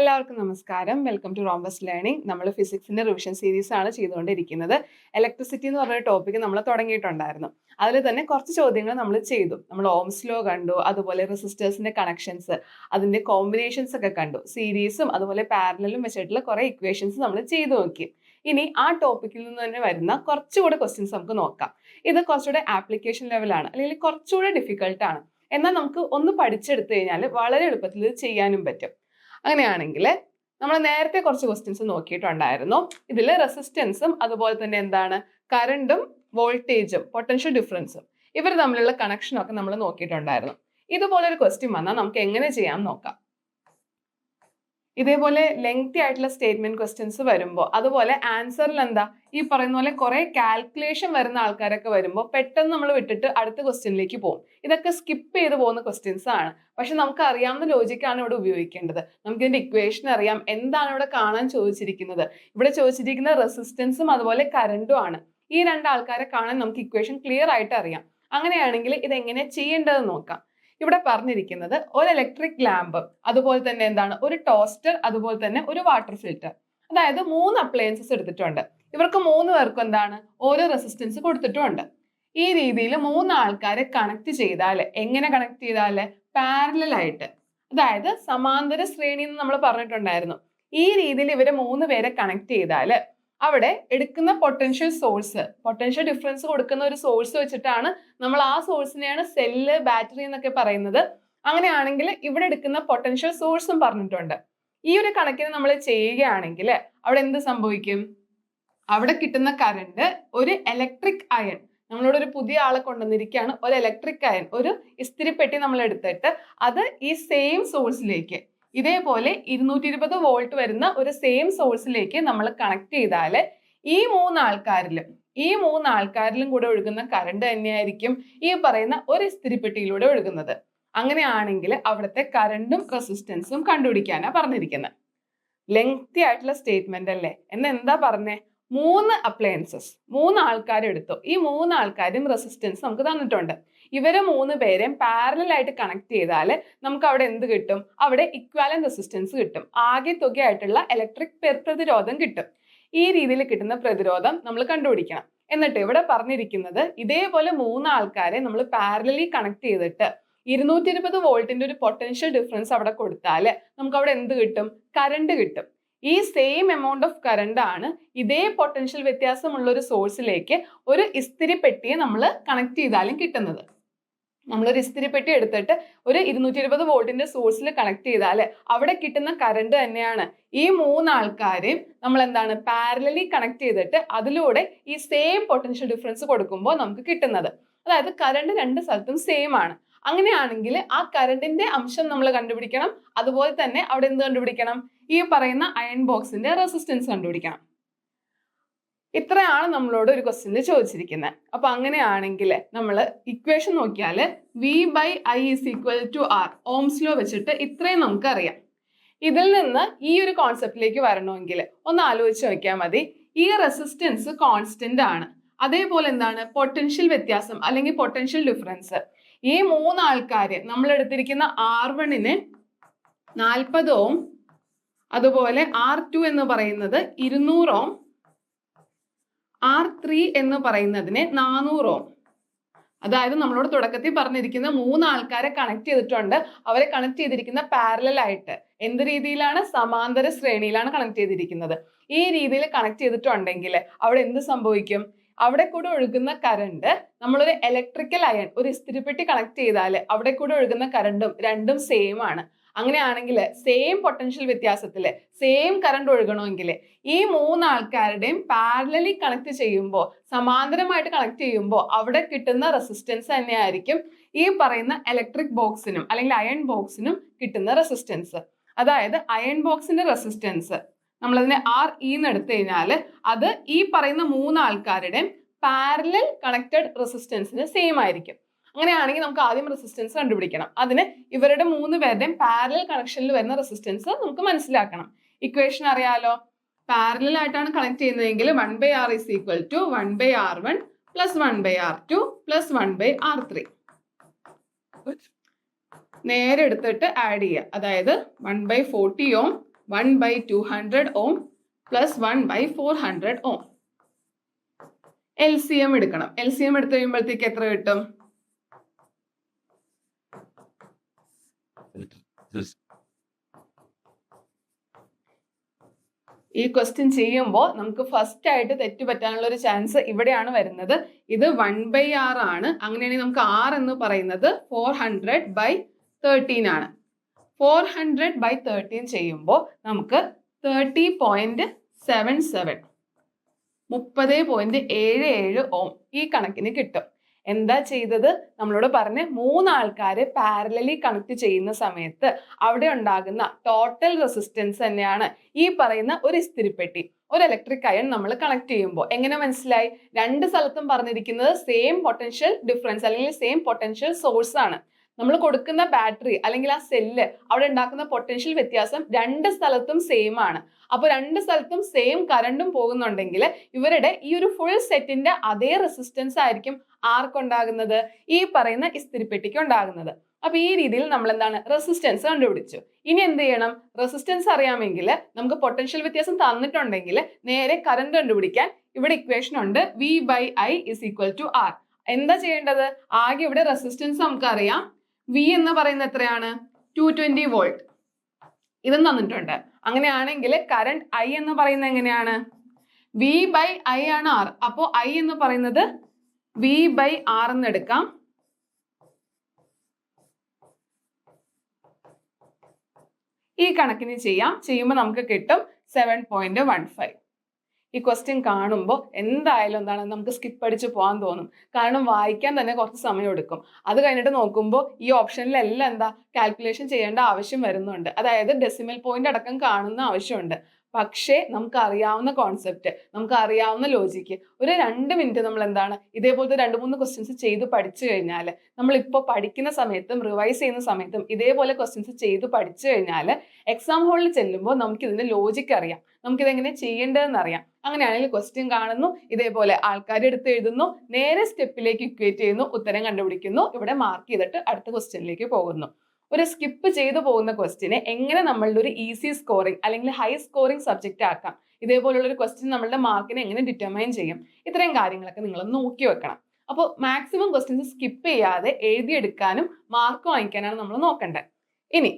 എല്ലാവർക്കും നമസ്കാരം. Welcome to rhombus learning നമ്മൾ ഫിസിക്സിന്റെ റിവിഷൻ സീരീസ് ആണ് ചെയ്തുകൊണ്ടിരിക്കുന്നത്. ഇലക്ട്രിസിറ്റി എന്ന് പറഞ്ഞ ടോപ്പിക് നമ്മൾ തുടങ്ങിയിട്ടുണ്ടായിരുന്നു. അതിൽ തന്നെ കുറച്ച് ചോദ്യങ്ങൾ നമ്മൾ ചെയ്തു. നമ്മൾ ഓംസ് ലോ കണ്ടു അതുപോലെ റെസിസ്റ്റേഴ്സിന്റെ കണക്ഷൻസ് അതിന്റെ കോമ്പിനേഷൻസ് ഒക്കെ കണ്ടു. സീരീസും അതുപോലെ പാരലും വെച്ചിട്ടുള്ള കുറെ ഇക്വേഷൻസ് നമ്മൾ ചെയ്തു നോക്കി. ഇനി ആ ടോപ്പിക്കിൽ നിന്ന് തന്നെ വരുന്ന കുറച്ചുകൂടെ ക്വസ്റ്റ്യൻസ് നമുക്ക് നോക്കാം. ഇത് കുറച്ചുകൂടെ ആപ്ലിക്കേഷൻ ലെവലാണ് അല്ലെങ്കിൽ കുറച്ചുകൂടെ ഡിഫിക്കൽട്ടാണ് എന്നാൽ നമുക്ക് ഒന്ന് പഠിച്ചെടുത്തു കഴിഞ്ഞാൽ വളരെ എളുപ്പത്തിൽ ചെയ്യാനും പറ്റും. അങ്ങനെയാണെങ്കിൽ നമ്മൾ നേരത്തെ കുറച്ച് ക്വസ്റ്റ്യൻസ് നോക്കിയിട്ടുണ്ടായിരുന്നു. ഇതിൽ റെസിസ്റ്റൻസും അതുപോലെ തന്നെ എന്താണ്? കറണ്ടും വോൾട്ടേജും പൊട്ടൻഷ്യൽ ഡിഫറൻസും ഇവർ തമ്മിലുള്ള കണക്ഷനൊക്കെ നമ്മൾ നോക്കിയിട്ടുണ്ടായിരുന്നു. ഇതുപോലൊരു ക്വസ്റ്റ്യൻ വന്നാൽ നമുക്ക് എങ്ങനെ ചെയ്യാം നോക്കാം. ഇതേപോലെ ലെങ്തി ആയിട്ടുള്ള സ്റ്റേറ്റ്മെന്റ് ക്വസ്റ്റ്യൻസ് വരുമ്പോൾ അതുപോലെ ആൻസറിൽ എന്താ? ഈ പറയുന്ന പോലെ കുറെ കാൽക്കുലേഷൻ വരുന്ന ആൾക്കാരൊക്കെ വരുമ്പോൾ പെട്ടെന്ന് നമ്മൾ വിട്ടിട്ട് അടുത്ത ക്വസ്റ്റ്യനിലേക്ക് പോകും. ഇതൊക്കെ സ്കിപ്പ് ചെയ്ത് പോകുന്ന ക്വസ്റ്റ്യൻസ് ആണ്. പക്ഷെ നമുക്ക് അറിയാവുന്ന ലോജിക്കാണ് ഇവിടെ ഉപയോഗിക്കേണ്ടത്. നമുക്ക് ഇതിന്റെ ഇക്വേഷൻ അറിയാം. എന്താണ് ഇവിടെ കാണാൻ ചോദിച്ചിരിക്കുന്നത്? ഇവിടെ ചോദിച്ചിരിക്കുന്ന റെസിസ്റ്റൻസും അതുപോലെ കറണ്ടും ആണ്. ഈ രണ്ട് ആൾക്കാരെ കാണാൻ നമുക്ക് ഇക്വേഷൻ ക്ലിയർ ആയിട്ട് അറിയാം. അങ്ങനെയാണെങ്കിൽ ഇത് എങ്ങനെ ചെയ്യേണ്ടതെന്ന് നോക്കാം. ഇവിടെ പറഞ്ഞിരിക്കുന്നത് ഒരു ഇലക്ട്രിക് ലാമ്പ് അതുപോലെ തന്നെ എന്താണ്? ഒരു ടോസ്റ്റർ അതുപോലെ തന്നെ ഒരു വാട്ടർ ഫിൽറ്റർ അതായത് മൂന്ന് അപ്ലയൻസസ് എടുത്തിട്ടുണ്ട്. ഇവർക്ക് മൂന്ന് പേർക്കും എന്താണ്? ഓരോ റെസിസ്റ്റൻസ് കൊടുത്തിട്ടുണ്ട്. ഈ രീതിയിൽ മൂന്ന് ആൾക്കാരെ കണക്ട് ചെയ്താൽ എങ്ങനെ കണക്ട് ചെയ്താൽ പാരലായിട്ട് അതായത് സമാന്തര ശ്രേണി എന്ന് നമ്മൾ പറഞ്ഞിട്ടുണ്ടായിരുന്നു. ഈ രീതിയിൽ ഇവരെ മൂന്ന് പേരെ കണക്ട് ചെയ്താൽ അവിടെ എടുക്കുന്ന പൊട്ടൻഷ്യൽ സോഴ്സ് പൊട്ടൻഷ്യൽ ഡിഫറൻസ് കൊടുക്കുന്ന ഒരു സോഴ്സ് വെച്ചിട്ടാണ് നമ്മൾ ആ സോഴ്സിനെയാണ് സെല്ല് ബാറ്ററി എന്നൊക്കെ പറയുന്നത്. അങ്ങനെയാണെങ്കിൽ ഇവിടെ എടുക്കുന്ന പൊട്ടൻഷ്യൽ സോഴ്സും പറഞ്ഞിട്ടുണ്ട്. ഈ ഒരു കണക്കിന് നമ്മൾ ചെയ്യുകയാണെങ്കിൽ അവിടെ എന്ത് സംഭവിക്കും? അവിടെ കിട്ടുന്ന കറണ്ട് ഒരു ഇലക്ട്രിക് അയൺ നമ്മളോട് ഒരു പുതിയ ആളെ കൊണ്ടുവന്നിരിക്കുകയാണ്. ഒരു ഇലക്ട്രിക് അയൺ ഒരു ഇസ്തിരിപ്പെട്ടി നമ്മൾ എടുത്തിട്ട് അത് ഈ സെയിം സോഴ്സിലേക്ക് ഇതേപോലെ ഇരുന്നൂറ്റി ഇരുപത് വോൾട്ട് വരുന്ന ഒരു സെയിം സോഴ്സിലേക്ക് നമ്മൾ കണക്ട് ചെയ്താൽ ഈ മൂന്ന് ആൾക്കാരിലും ഈ മൂന്ന് ആൾക്കാരിലും കൂടെ ഒഴുകുന്ന കറണ്ട് തന്നെയായിരിക്കും ഈ പറയുന്ന ഒരു ഇസ്തിരിപ്പെട്ടിയിലൂടെ ഒഴുകുന്നത്. അങ്ങനെയാണെങ്കിൽ അവിടുത്തെ കറണ്ടും റെസിസ്റ്റൻസും കണ്ടുപിടിക്കാനാണ് പറഞ്ഞിരിക്കുന്നത് ലെങ്തി ആയിട്ടുള്ള സ്റ്റേറ്റ്മെന്റ് അല്ലേ? എന്ന് എന്താ പറഞ്ഞേ? മൂന്ന് അപ്ലയൻസസ് മൂന്ന് ആൾക്കാരെടുത്തു ഈ മൂന്ന് ആൾക്കാരും റെസിസ്റ്റൻസ് നമുക്ക് തന്നിട്ടുണ്ട്. ഇവരെ മൂന്ന് പേരെയും പാരലായിട്ട് കണക്ട് ചെയ്താൽ നമുക്ക് അവിടെ എന്ത് കിട്ടും? അവിടെ ഇക്വാലൻ റെസിസ്റ്റൻസ് കിട്ടും. ആകെ തുകയായിട്ടുള്ള ഇലക്ട്രിക് പ്രതിരോധം കിട്ടും. ഈ രീതിയിൽ കിട്ടുന്ന പ്രതിരോധം നമ്മൾ കണ്ടുപിടിക്കണം. എന്നിട്ട് ഇവിടെ പറഞ്ഞിരിക്കുന്നത് ഇതേപോലെ മൂന്ന് ആൾക്കാരെ നമ്മൾ പാരലലി കണക്ട് ചെയ്തിട്ട് ഇരുന്നൂറ്റി ഇരുപത് വോൾട്ടിന്റെ ഒരു പൊട്ടൻഷ്യൽ ഡിഫറൻസ് അവിടെ കൊടുത്താൽ നമുക്ക് അവിടെ എന്ത് കിട്ടും? കറണ്ട് കിട്ടും. ഈ സെയിം എമൗണ്ട് ഓഫ് കറണ്ട് ആണ് ഇതേ പൊട്ടൻഷ്യൽ വ്യത്യാസമുള്ള ഒരു സോഴ്സിലേക്ക് ഒരു ഇസ്തിരി പെട്ടിയെ നമ്മൾ കണക്ട് ചെയ്താലും കിട്ടുന്നത്. നമ്മളൊരു ഇസ്തിരി പെട്ടി എടുത്തിട്ട് ഒരു ഇരുന്നൂറ്റി ഇരുപത് വോൾട്ടിന്റെ സോഴ്സിൽ കണക്ട് ചെയ്താൽ അവിടെ കിട്ടുന്ന കറണ്ട് തന്നെയാണ്. ഈ മൂന്ന് ആൾക്കാരെയും നമ്മൾ എന്താണ് പാരലലി കണക്ട് ചെയ്തിട്ട് അതിലൂടെ ഈ സെയിം പൊട്ടൻഷ്യൽ ഡിഫറൻസ് കൊടുക്കുമ്പോൾ നമുക്ക് കിട്ടുന്നത്. അതായത് കറണ്ട് രണ്ട് സ്ഥലത്തും സെയിം ആണ്. അങ്ങനെയാണെങ്കിൽ ആ കറണ്ടിന്റെ അംശം നമ്മൾ കണ്ടുപിടിക്കണം. അതുപോലെ തന്നെ അവിടെ എന്ത് കണ്ടുപിടിക്കണം? ഈ പറയുന്ന അയൺ ബോക്സിന്റെ റെസിസ്റ്റൻസ് കണ്ടുപിടിക്കണം. ഇത്രയാണ് നമ്മളോട് ഒരു ക്വസ്റ്റ്യനിൽ ചോദിച്ചിരിക്കുന്നത് അപ്പൊ അങ്ങനെയാണെങ്കിൽ നമ്മൾ ഇക്വേഷൻ നോക്കിയാൽ V by I is equal to R Ohm's law വെച്ചിട്ട് ഇത്രയും നമുക്കറിയാം. ഇതിൽ നിന്ന് ഈ ഒരു കോൺസെപ്റ്റിലേക്ക് വരണമെങ്കിൽ ഒന്ന് ആലോചിച്ച് നോക്കിയാൽ മതി. ഈ റെസിസ്റ്റൻസ് കോൺസ്റ്റന്റ് ആണ്. അതേപോലെ എന്താണ്? പൊട്ടൻഷ്യൽ വ്യത്യാസം അല്ലെങ്കിൽ പൊട്ടൻഷ്യൽ ഡിഫറൻസ് ഈ മൂന്ന് ആൾക്കാർ നമ്മൾ എടുത്തിരിക്കുന്ന ആർ വണ്ണിന് നാൽപ്പത് ഓം അതുപോലെ ആർ ടു എന്ന് പറയുന്നത് ഇരുന്നൂറ് ഓം ആർ ത്രീ എന്ന് പറയുന്നതിന് നാനൂറ്. ഓം അതായത് നമ്മളോട് തുടക്കത്തിൽ പറഞ്ഞിരിക്കുന്ന മൂന്ന് ആൾക്കാരെ കണക്ട് ചെയ്തിട്ടുണ്ട്. അവരെ കണക്ട് ചെയ്തിരിക്കുന്ന പാരലൽ ആയിട്ട് എന്ത് രീതിയിലാണ്? സമാന്തര ശ്രേണിയിലാണ് കണക്ട് ചെയ്തിരിക്കുന്നത്. ഈ രീതിയിൽ കണക്ട് ചെയ്തിട്ടുണ്ടെങ്കിൽ അവിടെ എന്ത് സംഭവിക്കും? അവിടെ കൂടെ ഒഴുകുന്ന കറണ്ട് നമ്മളൊരു ഇലക്ട്രിക്കൽ അയൺ ഒരു ഇസ്തിരിപ്പെട്ടി കണക്ട് ചെയ്താൽ അവിടെ കൂടെ ഒഴുകുന്ന കറണ്ടും രണ്ടും സെയിം ആണ്. അങ്ങനെയാണെങ്കിൽ സെയിം പൊട്ടൻഷ്യൽ വ്യത്യാസത്തിൽ സെയിം കറണ്ട് ഒഴുകണമെങ്കിൽ ഈ മൂന്ന് ആൾക്കാരുടെയും പാരലലി കണക്ട് ചെയ്യുമ്പോൾ സമാന്തരമായിട്ട് കണക്ട് ചെയ്യുമ്പോൾ അവിടെ കിട്ടുന്ന റെസിസ്റ്റൻസ് തന്നെയായിരിക്കും ഈ പറയുന്ന ഇലക്ട്രിക് ബോക്സിനും അല്ലെങ്കിൽ അയൺ ബോക്സിനും കിട്ടുന്ന റെസിസ്റ്റൻസ് അതായത് അയൺ ബോക്സിന്റെ റെസിസ്റ്റൻസ് നമ്മളതിനെ ആർ ഇ എന്ന് എടുത്തു കഴിഞ്ഞാൽ അത് ഈ പറയുന്ന മൂന്ന് ആൾക്കാരുടെയും പാരലൽ കണക്റ്റഡ് റെസിസ്റ്റൻസിന് സെയിം ആയിരിക്കും. അങ്ങനെയാണെങ്കിൽ നമുക്ക് ആദ്യം റെസിസ്റ്റൻസ് കണ്ടുപിടിക്കണം. അതിന് ഇവരുടെ മൂന്ന് പേരുടെയും പാരലൽ കണക്ഷനിൽ വരുന്ന റെസിസ്റ്റൻസ് നമുക്ക് മനസ്സിലാക്കണം. ഇക്വേഷൻ അറിയാലോ? പാരലൽ ആയിട്ടാണ് കണക്ട് ചെയ്യുന്നതെങ്കിൽ one by R is equal to one by R one plus one by R two plus one by R three നേരെ എടുത്തിട്ട് ആഡ് ചെയ്യുക. അതായത് one by forty ohm one by two hundred ohm plus one by four hundred ohm. L C M എടുക്കണം. L C M എടുത്തു കഴിയുമ്പോഴത്തേക്ക് എത്ര കിട്ടും? ഈ ക്വസ്റ്റ്യൻ ചെയ്യുമ്പോൾ നമുക്ക് ഫസ്റ്റ് ആയിട്ട് തെറ്റ് പറ്റാനുള്ള ഒരു ചാൻസ് ഇവിടെയാണ് വരുന്നത്. ഇത് വൺ ബൈ ആർ ആണ്. അങ്ങനെയാണെങ്കിൽ നമുക്ക് ആർ എന്ന് പറയുന്നത് ഫോർ ഹൺഡ്രഡ് ബൈ തേർട്ടീൻ ആണ്. ഫോർ ഹൺഡ്രഡ് ബൈ തേർട്ടീൻ ചെയ്യുമ്പോൾ നമുക്ക് തേർട്ടി പോയിന്റ് സെവൻ സെവൻ മുപ്പത് പോയിന്റ് ഏഴ് ഏഴ് ഓം ഈ കണക്കിന് കിട്ടും. എന്താ ചെയ്തത്? നമ്മളോട് പറഞ്ഞ് മൂന്ന് ആൾക്കാരെ പാരലലി കണക്ട് ചെയ്യുന്ന സമയത്ത് അവിടെ ഉണ്ടാകുന്ന ടോട്ടൽ റെസിസ്റ്റൻസ് തന്നെയാണ് ഈ പറയുന്ന ഒരു ഇസ്തിരിപ്പെട്ടി ഒരു ഇലക്ട്രിക് അയൺ നമ്മൾ കണക്ട് ചെയ്യുമ്പോൾ. എങ്ങനെ മനസ്സിലായി? രണ്ട് സ്ഥലത്തും പറഞ്ഞിരിക്കുന്നത് സെയിം പൊട്ടൻഷ്യൽ ഡിഫറൻസ് അല്ലെങ്കിൽ സെയിം പൊട്ടൻഷ്യൽ സോഴ്സ് ആണ്. നമ്മൾ കൊടുക്കുന്ന ബാറ്ററി അല്ലെങ്കിൽ ആ സെല്ല് അവിടെ ഉണ്ടാക്കുന്ന പൊട്ടൻഷ്യൽ വ്യത്യാസം രണ്ട് സ്ഥലത്തും സെയിം ആണ്. അപ്പോൾ രണ്ട് സ്ഥലത്തും സെയിം കറണ്ടും പോകുന്നുണ്ടെങ്കിൽ ഇവരുടെ ഈ ഒരു ഫുൾ സെറ്റിന്റെ അതേ റെസിസ്റ്റൻസ് ആയിരിക്കും ആർക്കുണ്ടാകുന്നത്? ഈ പറയുന്ന ഇസ്തിരിപ്പെട്ടിക്ക് ഉണ്ടാകുന്നത്. അപ്പൊ ഈ രീതിയിൽ നമ്മൾ എന്താണ്? റെസിസ്റ്റൻസ് കണ്ടുപിടിച്ചു. ഇനി എന്ത് ചെയ്യണം? റെസിസ്റ്റൻസ് അറിയാമെങ്കിൽ നമുക്ക് പൊട്ടൻഷ്യൽ വ്യത്യാസം തന്നിട്ടുണ്ടെങ്കിൽ നേരെ കറണ്ട് കണ്ടുപിടിക്കാൻ ഇവിടെ ഇക്വേഷൻ ഉണ്ട്. V by I is equal to R എന്താ ചെയ്യേണ്ടത്? ആകെ ഇവിടെ റെസിസ്റ്റൻസ് നമുക്കറിയാം. വി എന്ന് പറയുന്നത് എത്രയാണ്? ടു ട്വന്റി വോൾട്ട് ഇതും തന്നിട്ടുണ്ട്. അങ്ങനെയാണെങ്കിൽ കറണ്ട് ഐ എന്ന് പറയുന്നത് എങ്ങനെയാണ്? വി ബൈ ഐ ആണ് ആർ അപ്പോൾ ഐ എന്ന് പറയുന്നത് വി ബൈ ആർ എന്ന് എടുക്കാം. ഈ കണക്കിന് ചെയ്യാം. ചെയ്യുമ്പോൾ നമുക്ക് കിട്ടും സെവൻ പോയിന്റ് വൺ ഫൈവ് ഈ ക്വസ്റ്റ്യൻ കാണുമ്പോൾ എന്തായാലും എന്താണ് നമുക്ക് സ്കിപ്പ് അടിച്ച് പോകാൻ തോന്നും. കാരണം വായിക്കാൻ തന്നെ കുറച്ച് സമയം എടുക്കും അത് കഴിഞ്ഞിട്ട് നോക്കുമ്പോൾ ഈ ഓപ്ഷനിലെല്ലാം എന്താ? കാൽക്കുലേഷൻ ചെയ്യേണ്ട ആവശ്യം വരുന്നുണ്ട്. അതായത് ഡെസിമൽ പോയിന്റ് അടക്കം കാണുന്ന ആവശ്യമുണ്ട്. പക്ഷേ നമുക്ക് അറിയാവുന്ന കോൺസെപ്റ്റ് നമുക്ക് അറിയാവുന്ന ലോജിക്ക് ഒരു രണ്ട് മിനിറ്റ് നമ്മൾ എന്താണ് ഇതേപോലത്തെ രണ്ട് മൂന്ന് ക്വസ്റ്റ്യൻസ് ചെയ്ത് പഠിച്ചു കഴിഞ്ഞാൽ നമ്മളിപ്പോൾ പഠിക്കുന്ന സമയത്തും റിവൈസ് ചെയ്യുന്ന സമയത്തും ഇതേപോലെ ക്വസ്റ്റ്യൻസ് ചെയ്ത് പഠിച്ചു കഴിഞ്ഞാൽ എക്സാം ഹോളിൽ ചെല്ലുമ്പോൾ നമുക്ക് ഇതിന്റെ ലോജിക്ക് അറിയാം. നമുക്കിതെങ്ങനെ ചെയ്യേണ്ടതെന്ന് അറിയാം. അങ്ങനെയാണെങ്കിൽ ക്വസ്റ്റ്യൻ കാണുന്നു ഇതേപോലെ ആൾക്കാർ എടുത്ത് എഴുതുന്നു നേരെ സ്റ്റെപ്പിലേക്ക് ഇക്വേറ്റ് ചെയ്യുന്നു ഉത്തരം കണ്ടുപിടിക്കുന്നു ഇവിടെ മാർക്ക് ചെയ്തിട്ട് അടുത്ത ക്വസ്റ്റ്യനിലേക്ക് പോകുന്നു. ഒരു സ്കിപ്പ് ചെയ്തു പോകുന്ന ക്വസ്റ്റിനെ എങ്ങനെ നമ്മളുടെ ഒരു ഈസി സ്കോറിംഗ് അല്ലെങ്കിൽ ഹൈ സ്കോറിംഗ് സബ്ജക്റ്റ് ആക്കാം. ഇതേപോലുള്ള ഒരു ക്വസ്റ്റ്യൻ നമ്മളുടെ മാർക്കിനെ എങ്ങനെ ഡിറ്റർമൈൻ ചെയ്യും? ഇത്രയും കാര്യങ്ങളൊക്കെ നിങ്ങൾ നോക്കി വെക്കണം. അപ്പോൾ മാക്സിമം ക്വസ്റ്റ്യൻസ് സ്കിപ്പ് ചെയ്യാതെ എഴുതിയെടുക്കാനും മാർക്ക് വാങ്ങിക്കാനാണ് നമ്മൾ നോക്കേണ്ടത് ഇനി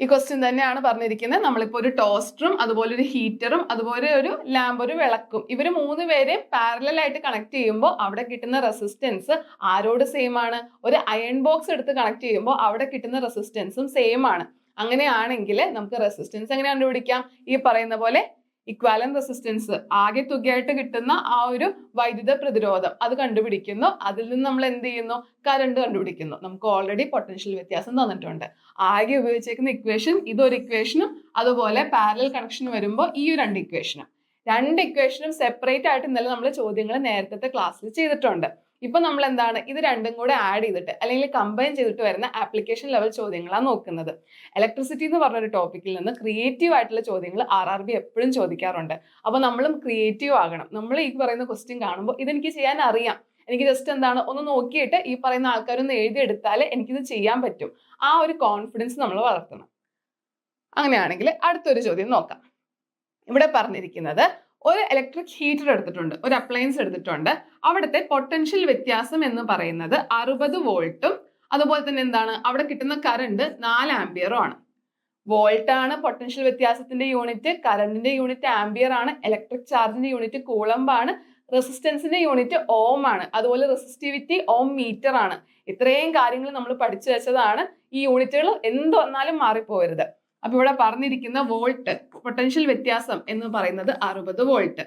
ഈ ക്വസ്റ്റ്യൻ തന്നെയാണ് പറഞ്ഞിരിക്കുന്നത്. നമ്മളിപ്പോൾ ഒരു ടോസ്റ്ററും അതുപോലെ ഒരു ഹീറ്ററും അതുപോലെ ഒരു ലാമ്പ് ഒരു വിളക്കും. ഇവർ മൂന്ന് പേരെ പാരലായിട്ട് കണക്ട് ചെയ്യുമ്പോൾ അവിടെ കിട്ടുന്ന റെസിസ്റ്റൻസ് ആരോട് സെയിം ആണ്? ഒരു അയൺ ബോക്സ് എടുത്ത് കണക്ട് ചെയ്യുമ്പോൾ അവിടെ കിട്ടുന്ന റെസിസ്റ്റൻസും സെയിം ആണ്. അങ്ങനെയാണെങ്കിൽ നമുക്ക് റെസിസ്റ്റൻസ് എങ്ങനെ കണ്ടുപിടിക്കാം? ഈ പറയുന്ന പോലെ ഇക്വാലൻ റെസിസ്റ്റൻസ് ആകെ തുകയായിട്ട് കിട്ടുന്ന ആ ഒരു വൈദ്യുത പ്രതിരോധം അത് കണ്ടുപിടിക്കുന്നു. അതിൽ നിന്ന് നമ്മൾ എന്ത് ചെയ്യുന്നു? കറണ്ട് കണ്ടുപിടിക്കുന്നു. നമുക്ക് ഓൾറെഡി പൊട്ടൻഷ്യൽ വ്യത്യാസം തന്നിട്ടുണ്ട്. ആകെ ഉപയോഗിച്ചേക്കുന്ന ഇക്വേഷൻ ഇതൊരു ഇക്വേഷനും അതുപോലെ പാരലൽ കണക്ഷൻ വരുമ്പോൾ ഈ രണ്ട് ഇക്വേഷനും രണ്ട് ഇക്വേഷനും സെപ്പറേറ്റ് ആയിട്ട് ഇന്നലെ നമ്മൾ ചോദ്യങ്ങൾ നേരത്തെ ക്ലാസ്സിൽ ചെയ്തിട്ടുണ്ട്. ഇപ്പൊ നമ്മൾ എന്താണ് ഇത് രണ്ടും കൂടെ ആഡ് ചെയ്തിട്ട് അല്ലെങ്കിൽ കമ്പൈൻ ചെയ്തിട്ട് വരുന്ന ആപ്ലിക്കേഷൻ ലെവൽ ചോദ്യങ്ങളാണ് നോക്കുന്നത്. ഇലക്ട്രിസിറ്റി എന്ന് പറഞ്ഞൊരു ടോപ്പിക്കിൽ നിന്ന് ക്രിയേറ്റീവ് ആയിട്ടുള്ള ചോദ്യങ്ങൾ ആർ ആർ ബി എപ്പോഴും ചോദിക്കാറുണ്ട്. അപ്പോൾ നമ്മളും ക്രിയേറ്റീവ് ആകണം. നമ്മൾ ഈ പറയുന്ന ക്വസ്റ്റ്യൻ കാണുമ്പോൾ ഇതെനിക്ക് ചെയ്യാൻ അറിയാം. എനിക്ക് ജസ്റ്റ് എന്താണ്? ഒന്ന് നോക്കിയിട്ട് ഈ പറയുന്ന ആൾക്കാരൊന്ന് എഴുതിയെടുത്താൽ എനിക്കിത് ചെയ്യാൻ പറ്റും. ആ ഒരു കോൺഫിഡൻസ് നമ്മൾ വളർത്തണം. അങ്ങനെയാണെങ്കിൽ അടുത്തൊരു ചോദ്യം നോക്കാം. ഇവിടെ പറഞ്ഞിരിക്കുന്നത് ഒരു ഇലക്ട്രിക് ഹീറ്റർ എടുത്തിട്ടുണ്ട് ഒരു അപ്ലയൻസ് എടുത്തിട്ടുണ്ട്. അവിടുത്തെ പൊട്ടൻഷ്യൽ വ്യത്യാസം എന്ന് പറയുന്നത് അറുപത് വോൾട്ടും അതുപോലെ തന്നെ എന്താണ്? അവിടെ കിട്ടുന്ന കറണ്ട് നാല് ആംബിയറും ആണ്. വോൾട്ട് ആണ് പൊട്ടൻഷ്യൽ വ്യത്യാസത്തിന്റെ യൂണിറ്റ് കറണ്ടിന്റെ യൂണിറ്റ് ആംബിയർ ആണ് ഇലക്ട്രിക് ചാർജിന്റെ യൂണിറ്റ് കൂളംബ് ആണ് റെസിസ്റ്റൻസിന്റെ യൂണിറ്റ് ഓം ആണ് അതുപോലെ റെസിസ്റ്റിവിറ്റി ഓം മീറ്റർ ആണ്. ഇത്രയും കാര്യങ്ങൾ നമ്മൾ പഠിച്ചു വെച്ചതാണ് ഈ യൂണിറ്റുകൾ എന്ത് വന്നാലും മാറിപ്പോകരുത് അപ്പൊ ഇവിടെ പറഞ്ഞിരിക്കുന്ന വോൾട്ട് പൊട്ടൻഷ്യൽ വ്യത്യാസം എന്ന് പറയുന്നത് അറുപത് വോൾട്ട്.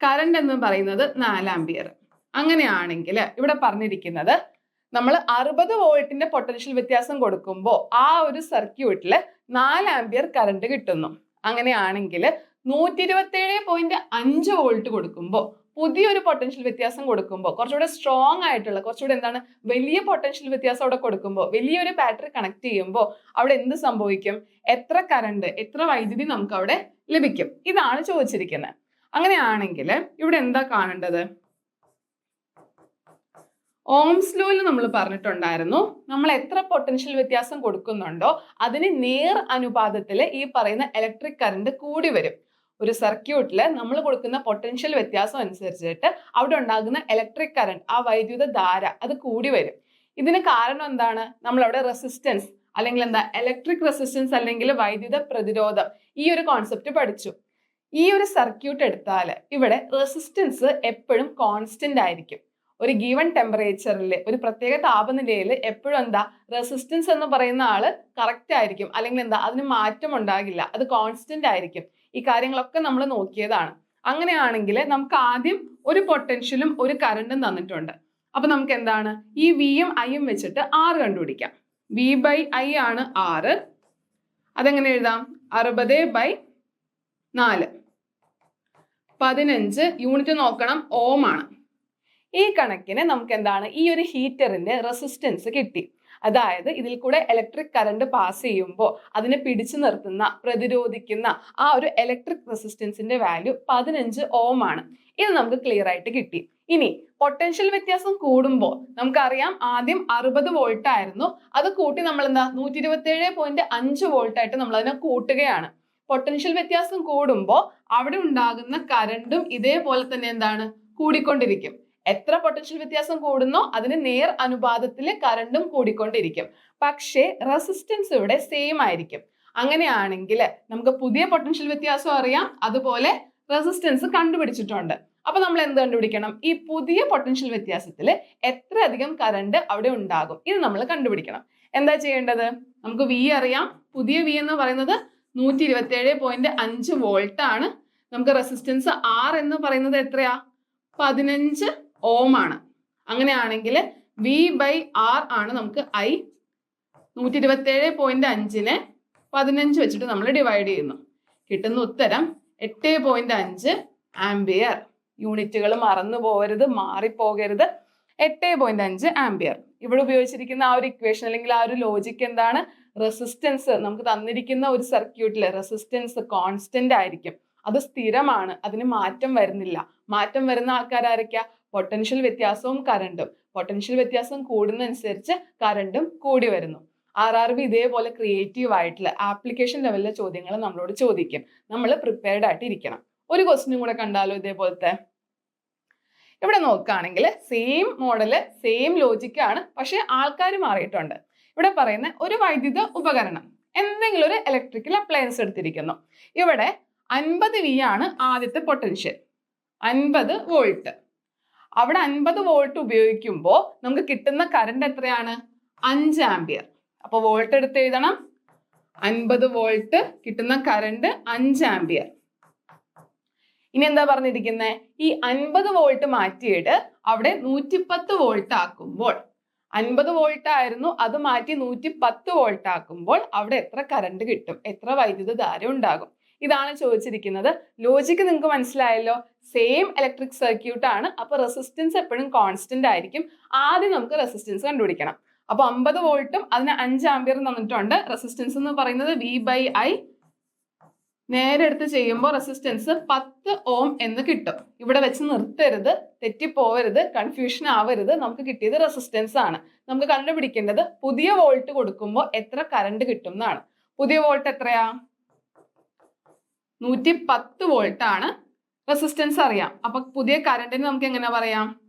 കറണ്ട് എന്ന് പറയുന്നത് നാലാംബിയർ അങ്ങനെയാണെങ്കിൽ ഇവിടെ പറഞ്ഞിരിക്കുന്നത് നമ്മൾ അറുപത് വോൾട്ടിന്റെ പൊട്ടൻഷ്യൽ വ്യത്യാസം കൊടുക്കുമ്പോൾ ആ ഒരു സർക്യൂട്ടിൽ നാല് ആംബിയർ കറണ്ട് കിട്ടുന്നു. അങ്ങനെയാണെങ്കിൽ നൂറ്റി ഇരുപത്തി ഏഴ് പോയിന്റ് അഞ്ച് വോൾട്ട് കൊടുക്കുമ്പോൾ പുതിയൊരു പൊട്ടൻഷ്യൽ വ്യത്യാസം കൊടുക്കുമ്പോൾ കുറച്ചുകൂടെ സ്ട്രോങ് ആയിട്ടുള്ള കുറച്ചുകൂടെ എന്താണ് വലിയ പൊട്ടൻഷ്യൽ വ്യത്യാസം അവിടെ കൊടുക്കുമ്പോൾ വലിയൊരു ബാറ്ററി കണക്ട് ചെയ്യുമ്പോൾ അവിടെ എന്ത് സംഭവിക്കും? എത്ര കറണ്ട് എത്ര വൈദ്യുതി നമുക്ക് അവിടെ ലഭിക്കും? ഇതാണ് ചോദിച്ചിരിക്കുന്നത് അങ്ങനെയാണെങ്കിൽ ഇവിടെ എന്താ കാണേണ്ടത്? ഓംസ് ലോയിൽ നമ്മൾ പറഞ്ഞിട്ടുണ്ടായിരുന്നു നമ്മൾ എത്ര പൊട്ടൻഷ്യൽ വ്യത്യാസം കൊടുക്കുന്നുണ്ടോ അതിന് നേർ അനുപാതത്തിൽ ഈ പറയുന്ന ഇലക്ട്രിക് കറണ്ട് കൂടി വരും. ഒരു സർക്യൂട്ടിൽ നമ്മൾ കൊടുക്കുന്ന പൊട്ടൻഷ്യൽ വ്യത്യാസം അനുസരിച്ചിട്ട് അവിടെ ഉണ്ടാകുന്ന ഇലക്ട്രിക് കറണ്ട് ആ വൈദ്യുത ധാര അത് കൂടി വരും. ഇതിന് കാരണം എന്താണ്? നമ്മളവിടെ റെസിസ്റ്റൻസ് അല്ലെങ്കിൽ എന്താ? ഇലക്ട്രിക് റെസിസ്റ്റൻസ് അല്ലെങ്കിൽ വൈദ്യുത പ്രതിരോധം ഈ ഒരു കോൺസെപ്റ്റ് പഠിച്ചു. ഈ ഒരു സർക്യൂട്ട് എടുത്താൽ ഇവിടെ റെസിസ്റ്റൻസ് എപ്പോഴും കോൺസ്റ്റന്റ് ആയിരിക്കും. ഒരു ഗീവൺ ടെമ്പറേച്ചറിൽ ഒരു പ്രത്യേക താപനിലയിൽ എപ്പോഴും എന്താ? റെസിസ്റ്റൻസ് എന്ന് പറയുന്ന ആൾ കറക്റ്റ് ആയിരിക്കും. അല്ലെങ്കിൽ എന്താ? അതിന് മാറ്റം ഉണ്ടാകില്ല. അത് കോൺസ്റ്റന്റ് ആയിരിക്കും. ഈ കാര്യങ്ങളൊക്കെ നമ്മൾ നോക്കിയതാണ്. അങ്ങനെയാണെങ്കിൽ നമുക്ക് ആദ്യം ഒരു പൊട്ടൻഷ്യലും ഒരു കറണ്ടും തന്നിട്ടുണ്ട്. അപ്പൊ നമുക്ക് എന്താണ്? ഈ വിയും ഐയും വെച്ചിട്ട് ആറ് കണ്ടുപിടിക്കാം. വി ബൈ ഐ ആണ് ആറ് അതെങ്ങനെ എഴുതാം? അറുപത് ബൈ നാല്. പതിനഞ്ച് യൂണിറ്റ് നോക്കണം ഓം ആണ്. ഈ കണക്കിന് നമുക്ക് എന്താണ്? ഈ ഒരു ഹീറ്ററിന്റെ റെസിസ്റ്റൻസ് കിട്ടി. അതായത് ഇതിൽ കൂടെ ഇലക്ട്രിക് കറണ്ട് പാസ് ചെയ്യുമ്പോൾ അതിനെ പിടിച്ചു നിർത്തുന്ന പ്രതിരോധിക്കുന്ന ആ ഒരു ഇലക്ട്രിക് റെസിസ്റ്റൻസിന്റെ വാല്യൂ പതിനഞ്ച് ഓം ആണ്. ഇത് നമുക്ക് ക്ലിയർ ആയിട്ട് കിട്ടി. ഇനി പൊട്ടൻഷ്യൽ വ്യത്യാസം കൂടുമ്പോൾ നമുക്കറിയാം ആദ്യം അറുപത് വോൾട്ട് ആയിരുന്നു. അത് കൂട്ടി നമ്മൾ എന്താ നൂറ്റി ഇരുപത്തി ഏഴ് പോയിന്റ് അഞ്ച് വോൾട്ട് ആയിട്ട് നമ്മൾ അതിനെ കൂട്ടുകയാണ്. പൊട്ടൻഷ്യൽ വ്യത്യാസം കൂടുമ്പോൾ അവിടെ ഉണ്ടാകുന്ന കറണ്ടും ഇതേപോലെ തന്നെ എന്താണ്? കൂടിക്കൊണ്ടിരിക്കും. എത്ര പൊട്ടൻഷ്യൽ വ്യത്യാസം കൂടുന്നോ അതിന് നേർ അനുപാതത്തിൽ കറണ്ടും കൂടിക്കൊണ്ടിരിക്കും. പക്ഷേ റെസിസ്റ്റൻസ് ഇവിടെ സെയിം ആയിരിക്കും. അങ്ങനെയാണെങ്കിൽ നമുക്ക് പുതിയ പൊട്ടൻഷ്യൽ വ്യത്യാസം അറിയാം. അതുപോലെ റെസിസ്റ്റൻസ് കണ്ടുപിടിച്ചിട്ടുണ്ട്. അപ്പൊ നമ്മൾ എന്ത് കണ്ടുപിടിക്കണം? ഈ പുതിയ പൊട്ടൻഷ്യൽ വ്യത്യാസത്തിൽ എത്ര അധികം കറണ്ട് അവിടെ ഉണ്ടാകും? ഇത് നമ്മൾ കണ്ടുപിടിക്കണം. എന്താ ചെയ്യേണ്ടത്? നമുക്ക് വി അറിയാം. പുതിയ വി എന്ന് പറയുന്നത് നൂറ്റി ഇരുപത്തി ഏഴ് പോയിന്റ് അഞ്ച് വോൾട്ട് ആണ്. നമുക്ക് റെസിസ്റ്റൻസ് ആർ എന്ന് പറയുന്നത് എത്രയാ? പതിനഞ്ച് ഓം ആണ്. അങ്ങനെയാണെങ്കിൽ വി ബൈ ആർ ആണ് നമുക്ക് ഐ നൂറ്റി ഇരുപത്തി ഏഴ് പോയിന്റ് അഞ്ചിനെ പതിനഞ്ച് വെച്ചിട്ട് നമ്മൾ ഡിവൈഡ് ചെയ്യുന്നു. കിട്ടുന്ന ഉത്തരം എട്ട് പോയിന്റ് അഞ്ച് ആംബിയർ യൂണിറ്റുകൾ മറന്നു പോകരുത് മാറിപ്പോകരുത്. എട്ട് പോയിന്റ് അഞ്ച് ആംബിയർ ഇവിടെ ഉപയോഗിച്ചിരിക്കുന്ന ആ ഒരു ഇക്വേഷൻ അല്ലെങ്കിൽ ആ ഒരു ലോജിക്ക് എന്താണ്? റെസിസ്റ്റൻസ് നമുക്ക് തന്നിരിക്കുന്ന ഒരു സർക്യൂട്ടിൽ റെസിസ്റ്റൻസ് കോൺസ്റ്റന്റ് ആയിരിക്കും. അത് സ്ഥിരമാണ് അതിന് മാറ്റം വരുന്നില്ല. മാറ്റം വരുന്ന ആൾക്കാർ ആരൊക്കെയാ? പൊട്ടൻഷ്യൽ വ്യത്യാസവും കറണ്ടും പൊട്ടൻഷ്യൽ വ്യത്യാസം കൂടുന്നതനുസരിച്ച് കറണ്ടും കൂടി വരുന്നു. ആർ ആർ ബി ഇതേപോലെ ക്രിയേറ്റീവ് ആയിട്ടുള്ള ആപ്ലിക്കേഷൻ ലെവലിലെ ചോദ്യങ്ങൾ നമ്മളോട് ചോദിക്കും. നമ്മൾ പ്രിപ്പയർഡ് ആയിട്ട് ഇരിക്കണം. ഒരു ക്വസ്റ്റിനും കൂടെ കണ്ടാലോ ഇതേപോലത്തെ? ഇവിടെ നോക്കുകയാണെങ്കിൽ സെയിം മോഡൽ സെയിം ലോജിക്കാണ് പക്ഷെ ആൾക്കാർ മാറിയിട്ടുണ്ട്. ഇവിടെ പറയുന്ന ഒരു വൈദ്യുത ഉപകരണം എന്തെങ്കിലും ഒരു ഇലക്ട്രിക്കൽ അപ്ലയൻസ് എടുത്തിരിക്കുന്നു. ഇവിടെ അൻപത് വി ആണ് ആദ്യത്തെ പൊട്ടൻഷ്യൽ. അൻപത് വോൾട്ട്. അവിടെ അൻപത് വോൾട്ട് ഉപയോഗിക്കുമ്പോൾ നമുക്ക് കിട്ടുന്ന കറണ്ട് എത്രയാണ്? അഞ്ച് ആംബിയർ അപ്പൊ വോൾട്ട് എടുത്ത് എഴുതണം. അൻപത് വോൾട്ട് കിട്ടുന്ന കറണ്ട് അഞ്ച് ആംബിയർ ഇനി എന്താ പറഞ്ഞിരിക്കുന്നത് ഈ അൻപത് വോൾട്ട് മാറ്റിയിട്ട് അവിടെ നൂറ്റിപ്പത്ത് വോൾട്ട് ആക്കുമ്പോൾ അൻപത് വോൾട്ട് ആയിരുന്നു അത് മാറ്റി നൂറ്റി പത്ത് വോൾട്ട് ആക്കുമ്പോൾ അവിടെ എത്ര കറണ്ട് കിട്ടും? എത്ര വൈദ്യുതധാര ഉണ്ടാകും? ഇതാണ് ചോദിച്ചിരിക്കുന്നത്. ലോജിക്ക് നിങ്ങൾക്ക് മനസ്സിലായല്ലോ? സെയിം ഇലക്ട്രിക് സർക്യൂട്ട് ആണ്. അപ്പൊ റെസിസ്റ്റൻസ് എപ്പോഴും കോൺസ്റ്റന്റ് ആയിരിക്കും. ആദ്യം നമുക്ക് റെസിസ്റ്റൻസ് കണ്ടുപിടിക്കണം. അപ്പോൾ അമ്പത് വോൾട്ടും അതിന് അഞ്ച് ആംബിയർ തന്നിട്ടുണ്ട്. റെസിസ്റ്റൻസ് എന്ന് പറയുന്നത് വി ബൈ ഐ നേരെ എടുത്ത് ചെയ്യുമ്പോൾ റെസിസ്റ്റൻസ് പത്ത് ഓം എന്ന് കിട്ടും. ഇവിടെ വെച്ച് നിർത്തരുത്. തെറ്റിപ്പോവരുത്. കൺഫ്യൂഷൻ ആവരുത്. നമുക്ക് കിട്ടിയത് റെസിസ്റ്റൻസ് ആണ്. നമുക്ക് കണ്ടുപിടിക്കേണ്ടത് പുതിയ വോൾട്ട് കൊടുക്കുമ്പോൾ എത്ര കറണ്ട് കിട്ടും എന്നാണ്. പുതിയ വോൾട്ട് എത്രയാ? നൂറ്റി പത്ത് വോൾട്ട് ആണ് റെസിസ്റ്റൻസ് അറിയാം. അപ്പൊ പുതിയ കറണ്ടിന് നമുക്ക് എങ്ങനെ പറയാം?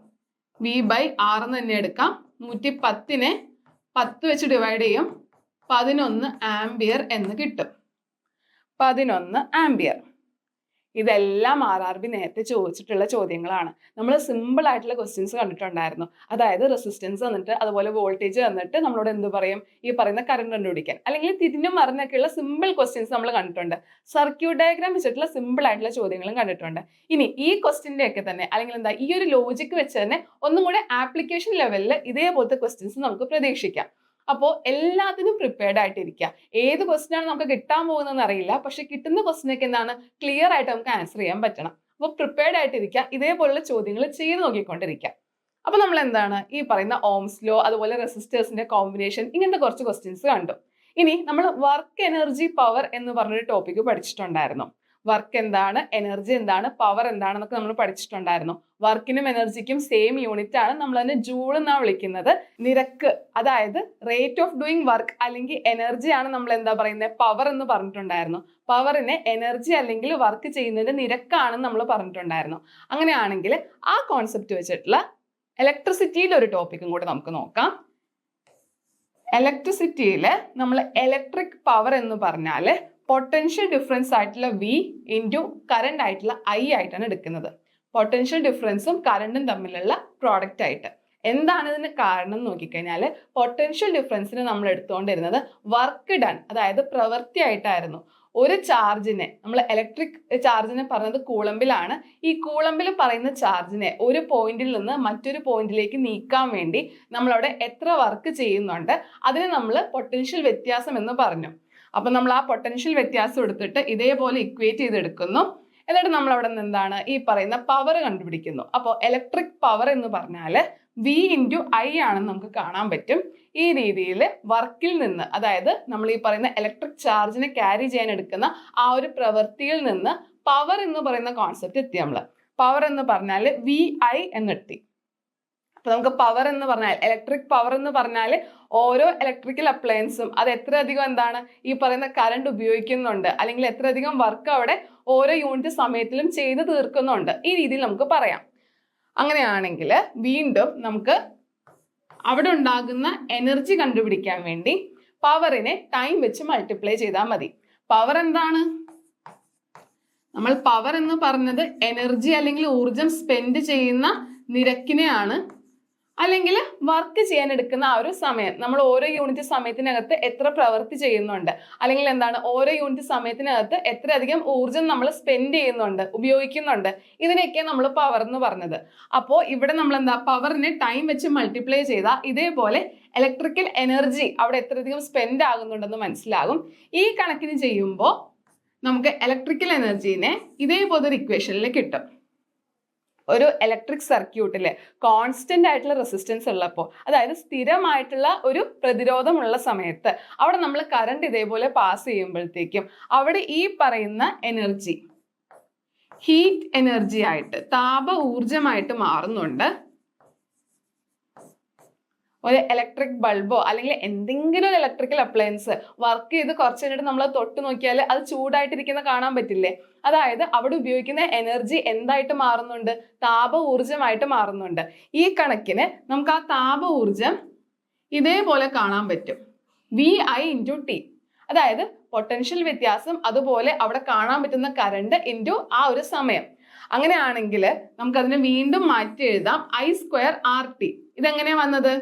വി ബൈ ആർ എന്ന് തന്നെ എടുക്കാം. നൂറ്റി പത്തിനെ പത്ത് വെച്ച് ഡിവൈഡ് ചെയ്യും. പതിനൊന്ന് ആംബിയർ എന്ന് കിട്ടും. പതിനൊന്ന് ആംബിയർ ഇതെല്ലാം ആർ ആർ ബി നേരത്തെ ചോദിച്ചിട്ടുള്ള ചോദ്യങ്ങളാണ്. നമ്മൾ സിമ്പിൾ ആയിട്ടുള്ള ക്വസ്റ്റ്യൻസ് കണ്ടിട്ടുണ്ടായിരുന്നു. അതായത് റെസിസ്റ്റൻസ് തന്നിട്ട് അതുപോലെ വോൾട്ടേജ് തന്നിട്ട് നമ്മളോട് എന്ത് പറയും? ഈ പറയുന്ന കറണ്ട് കണ്ടുപിടിക്കാൻ. അല്ലെങ്കിൽ തിരിഞ്ഞും മറിഞ്ഞൊക്കെയുള്ള സിമ്പിൾ ക്വസ്റ്റ്യൻസ് നമ്മൾ കണ്ടിട്ടുണ്ട്. സർക്യൂട്ട് ഡയഗ്രാം വെച്ചിട്ടുള്ള സിമ്പിൾ ആയിട്ടുള്ള ചോദ്യങ്ങളും കണ്ടിട്ടുണ്ട്. ഇനി ഈ ക്വസ്റ്റിന്റെ ഒക്കെ തന്നെ അല്ലെങ്കിൽ എന്താ ഈ ഒരു ലോജിക്ക് വെച്ച് തന്നെ ഒന്നും കൂടെ ആപ്ലിക്കേഷൻ ലെവലിൽ ഇതേപോലത്തെ ക്വസ്റ്റ്യൻസ് നമുക്ക് പ്രതീക്ഷിക്കാം. അപ്പോൾ എല്ലാത്തിനും പ്രിപ്പയർഡ് ആയിട്ടിരിക്കുക ഏത് ക്വസ്റ്റൻ ആണ് നമുക്ക് കിട്ടാൻ പോകുന്നതെന്ന് അറിയില്ല. പക്ഷെ കിട്ടുന്ന ക്വസ്റ്റിനൊക്കെ എന്താണ്? ക്ലിയർ ആയിട്ട് നമുക്ക് ആൻസർ ചെയ്യാൻ പറ്റണം. അപ്പോൾ പ്രിപ്പയർഡ് ആയിട്ടിരിക്കുക ഇതേപോലുള്ള ചോദ്യങ്ങൾ ചെയ്ത് നോക്കിക്കൊണ്ടിരിക്കുക അപ്പൊ നമ്മൾ എന്താണ്? ഈ പറയുന്ന ഓംസ് ലോ അതുപോലെ റെസിസ്റ്റേഴ്സിന്റെ കോമ്പിനേഷൻ ഇങ്ങനത്തെ കുറച്ച് ക്വസ്റ്റ്യൻസ് കണ്ടു. ഇനി നമ്മൾ വർക്ക് എനർജി പവർ എന്ന് പറഞ്ഞൊരു ടോപ്പിക്ക് പഠിച്ചിട്ടുണ്ടായിരുന്നു. വർക്ക് എന്താണ് എനർജി എന്താണ് പവർ എന്താണെന്നൊക്കെ നമ്മൾ പഠിച്ചിട്ടുണ്ടായിരുന്നു. വർക്കിനും എനർജിക്കും സെയിം യൂണിറ്റ് ആണ് നമ്മൾ അതിനെ ജൂൾ എന്നാണ് വിളിക്കുന്നത്. നിരക്ക് അതായത് റേറ്റ് ഓഫ് ഡൂയിങ് വർക്ക് അല്ലെങ്കിൽ എനർജി ആണ് നമ്മൾ എന്താ പറയുന്നത് പവർ എന്ന് പറഞ്ഞിട്ടുണ്ടായിരുന്നു. പവറിനെ എനർജി അല്ലെങ്കിൽ വർക്ക് ചെയ്യുന്നതിന്റെ നിരക്കാണെന്ന് നമ്മൾ പറഞ്ഞിട്ടുണ്ടായിരുന്നു. അങ്ങനെയാണെങ്കിൽ ആ കോൺസെപ്റ്റ് വെച്ചിട്ടുള്ള ഇലക്ട്രിസിറ്റിയിൽ ഒരു ടോപ്പിക്കും കൂടെ നമുക്ക് നോക്കാം. ഇലക്ട്രിസിറ്റിയിൽ നമ്മൾ ഇലക്ട്രിക് പവർ എന്ന് പറഞ്ഞാൽ പൊട്ടൻഷ്യൽ ഡിഫറൻസ് ആയിട്ടുള്ള വി ഇന്റു കറണ്ട് ആയിട്ടുള്ള ഐ ആയിട്ടാണ് എടുക്കുന്നത്. പൊട്ടൻഷ്യൽ ഡിഫറൻസും കറണ്ടും തമ്മിലുള്ള പ്രോഡക്റ്റ് ആയിട്ട്. എന്താണ് ഇതിന് കാരണം നോക്കിക്കഴിഞ്ഞാൽ പൊട്ടൻഷ്യൽ ഡിഫറൻസിന് നമ്മൾ എടുത്തുകൊണ്ടിരുന്നത് വർക്ക് ഡൺ അതായത് പ്രവൃത്തിയായിട്ടായിരുന്നു ഒരു ചാർജിനെ നമ്മൾ ഇലക്ട്രിക് ചാർജിനെ പറഞ്ഞത് കൂളമ്പിലാണ്. ഈ കൂളമ്പിൽ പറയുന്ന ചാർജിനെ ഒരു പോയിന്റിൽ നിന്ന് മറ്റൊരു പോയിന്റിലേക്ക് നീക്കാൻ വേണ്ടി നമ്മളവിടെ എത്ര വർക്ക് ചെയ്യുന്നുണ്ട് അതിന് നമ്മൾ പൊട്ടൻഷ്യൽ വ്യത്യാസം എന്ന് പറഞ്ഞു. അപ്പൊ നമ്മൾ ആ പൊട്ടൻഷ്യൽ വ്യത്യാസം എടുത്തിട്ട് ഇതേപോലെ ഇക്വേറ്റ് ചെയ്തെടുക്കുന്നു. എന്നിട്ട് നമ്മൾ അവിടെ നിന്ന് എന്താണ് ഈ പറയുന്ന പവർ കണ്ടുപിടിക്കുന്നു. അപ്പോൾ ഇലക്ട്രിക് പവർ എന്ന് പറഞ്ഞാൽ വി ഇന്റു ഐ ആണെന്ന് നമുക്ക് കാണാൻ പറ്റും. ഈ രീതിയിൽ വർക്കിൽ നിന്ന് അതായത് നമ്മൾ ഈ പറയുന്ന ഇലക്ട്രിക് ചാർജിനെ ക്യാരി ചെയ്യാൻ എടുക്കുന്ന ആ ഒരു പ്രവൃത്തിയിൽ നിന്ന് പവർ എന്ന് പറയുന്ന കോൺസെപ്റ്റ് എത്തി നമ്മൾ പവർ എന്ന് പറഞ്ഞാൽ വി ഐ എന്നെത്തി അപ്പൊ നമുക്ക് പവർ എന്ന് പറഞ്ഞാൽ ഇലക്ട്രിക് പവർ എന്ന് പറഞ്ഞാൽ ഓരോ ഇലക്ട്രിക്കൽ അപ്ലയൻസും അത് എത്ര അധികം എന്താണ് ഈ പറയുന്ന കറണ്ട് ഉപയോഗിക്കുന്നുണ്ട്. അല്ലെങ്കിൽ എത്ര അധികം വർക്ക് അവിടെ ഓരോ യൂണിറ്റ് സമയത്തിലും ചെയ്ത് തീർക്കുന്നുണ്ട്. ഈ രീതിയിൽ നമുക്ക് പറയാം. അങ്ങനെയാണെങ്കിൽ വീണ്ടും നമുക്ക് അവിടെ ഉണ്ടാകുന്ന എനർജി കണ്ടുപിടിക്കാൻ വേണ്ടി പവറിനെ ടൈം വെച്ച് മൾട്ടിപ്ലൈ ചെയ്താൽ മതി. പവർ എന്താണ്? നമ്മൾ പവർ എന്ന് പറഞ്ഞത് എനർജി അല്ലെങ്കിൽ ഊർജം സ്പെൻഡ് ചെയ്യുന്ന നിരക്കിനെയാണ് അല്ലെങ്കിൽ വർക്ക് ചെയ്യാൻ എടുക്കുന്ന ആ ഒരു സമയം നമ്മൾ ഓരോ യൂണിറ്റ് സമയത്തിനകത്ത് എത്ര പ്രവൃത്തി ചെയ്യുന്നുണ്ട് അല്ലെങ്കിൽ എന്താണ് ഓരോ യൂണിറ്റ് സമയത്തിനകത്ത് എത്രയധികം ഊർജം നമ്മൾ സ്പെൻഡ് ചെയ്യുന്നുണ്ട് ഉപയോഗിക്കുന്നുണ്ട് ഇതിനെയൊക്കെ നമ്മൾ പവർ എന്ന് പറഞ്ഞത്. അപ്പോൾ ഇവിടെ നമ്മൾ എന്താ പവറിനെ ടൈം വെച്ച് മൾട്ടിപ്ലൈ ചെയ്താൽ ഇതേപോലെ ഇലക്ട്രിക്കൽ എനർജി അവിടെ എത്രയധികം സ്പെൻഡ് ആകുന്നുണ്ടെന്ന് മനസ്സിലാകും. ഈ കണക്കിന് ചെയ്യുമ്പോൾ നമുക്ക് ഇലക്ട്രിക്കൽ എനർജീനെ ഇതേപോലെ ഒരു ഇക്വേഷനിൽ കിട്ടും. ഒരു ഇലക്ട്രിക് സർക്യൂട്ടിൽ കോൺസ്റ്റന്റ് ആയിട്ടുള്ള റെസിസ്റ്റൻസ് ഉള്ളപ്പോൾ അതായത് സ്ഥിരമായിട്ടുള്ള ഒരു പ്രതിരോധമുള്ള സമയത്ത് അവിടെ നമ്മൾ കറണ്ട് ഇതേപോലെ പാസ് ചെയ്യുമ്പോഴത്തേക്കും അവിടെ ഈ പറയുന്ന എനർജി ഹീറ്റ് എനർജി ആയിട്ട് താപ ഊർജമായിട്ട് മാറുന്നുണ്ട്. ഒരു ഇലക്ട്രിക് ബൾബോ അല്ലെങ്കിൽ എന്തെങ്കിലും ഒരു ഇലക്ട്രിക്കൽ അപ്ലയൻസ് വർക്ക് ചെയ്ത് കുറച്ച് കഴിഞ്ഞിട്ട് നമ്മൾ തൊട്ട് നോക്കിയാൽ അത് ചൂടായിട്ടിരിക്കുന്ന കാണാൻ പറ്റില്ലേ? അതായത് അവിടെ ഉപയോഗിക്കുന്ന എനർജി എന്തായിട്ട് മാറുന്നുണ്ട്? താപ ഊർജമായിട്ട് മാറുന്നുണ്ട്. ഈ കണക്കിന് നമുക്ക് ആ താപ ഊർജം ഇതേപോലെ കാണാൻ പറ്റും. വി ഐ ഇന്റു ടി അതായത് പൊട്ടൻഷ്യൽ വ്യത്യാസം അതുപോലെ അവിടെ കാണാൻ പറ്റുന്ന കറണ്ട് ഇന്റു ആ ഒരു സമയം. അങ്ങനെയാണെങ്കിൽ നമുക്കതിനെ വീണ്ടും മാറ്റി എഴുതാം. ഐ സ്ക്വയർ ആർ ടി ഇതെങ്ങനെയാണ് വന്നത്?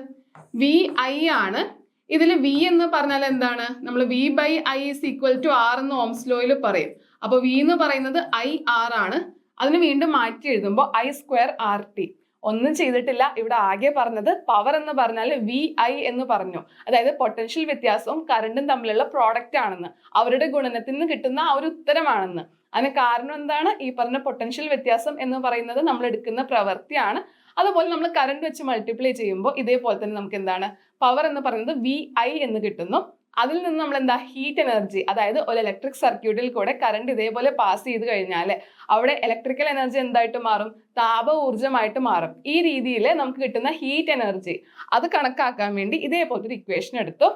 വി ഐ ആണ്. ഇതിൽ വി എന്ന് പറഞ്ഞാൽ എന്താണ്? നമ്മൾ V by I is equal to R എന്ന് ഓംസ്ലോയിൽ പറയും. അപ്പോൾ വി എന്ന് പറയുന്നത് ഐ ആർ ആണ്. അതിന് വീണ്ടും മാറ്റി എഴുതുമ്പോൾ ഐ സ്ക്വയർ ആർ ടി ഒന്നും ചെയ്തിട്ടില്ല. ഇവിടെ ആകെ പറഞ്ഞത് പവർ എന്ന് പറഞ്ഞാൽ വി ഐ എന്ന് പറഞ്ഞു. അതായത് പൊട്ടൻഷ്യൽ വ്യത്യാസവും കറണ്ടും തമ്മിലുള്ള പ്രോഡക്റ്റ് ആണെന്ന്. അവരുടെ ഗുണനത്തിൽ നിന്ന് കിട്ടുന്ന ആ ഒരു ഉത്തരമാണെന്ന്. അതിന് കാരണം എന്താണ്? ഈ പറഞ്ഞ പൊട്ടൻഷ്യൽ വ്യത്യാസം എന്ന് പറയുന്നത് നമ്മൾ എടുക്കുന്ന പ്രവൃത്തിയാണ് അതുപോലെ നമ്മൾ കറണ്ട് വെച്ച് മൾട്ടിപ്ലൈ ചെയ്യുമ്പോൾ ഇതേപോലെ തന്നെ നമുക്ക് എന്താണ്? പവർ എന്ന് പറയുന്നത് വി ഐ എന്ന് കിട്ടുന്നു. അതിൽ നിന്ന് നമ്മൾ എന്താ? ഹീറ്റ് എനർജി അതായത് ഒരു ഇലക്ട്രിക് സർക്യൂട്ടിൽ കൂടെ കറണ്ട് ഇതേപോലെ പാസ് ചെയ്ത് കഴിഞ്ഞാൽ അവിടെ ഇലക്ട്രിക്കൽ എനർജി എന്തായിട്ട് മാറും? താപ ഊർജമായിട്ട് മാറും. ഈ രീതിയിൽ നമുക്ക് കിട്ടുന്ന ഹീറ്റ് എനർജി അത് കണക്കാക്കാൻ വേണ്ടി ഇതേപോലത്തെ ഒരു ഇക്വേഷൻ എടുത്തു.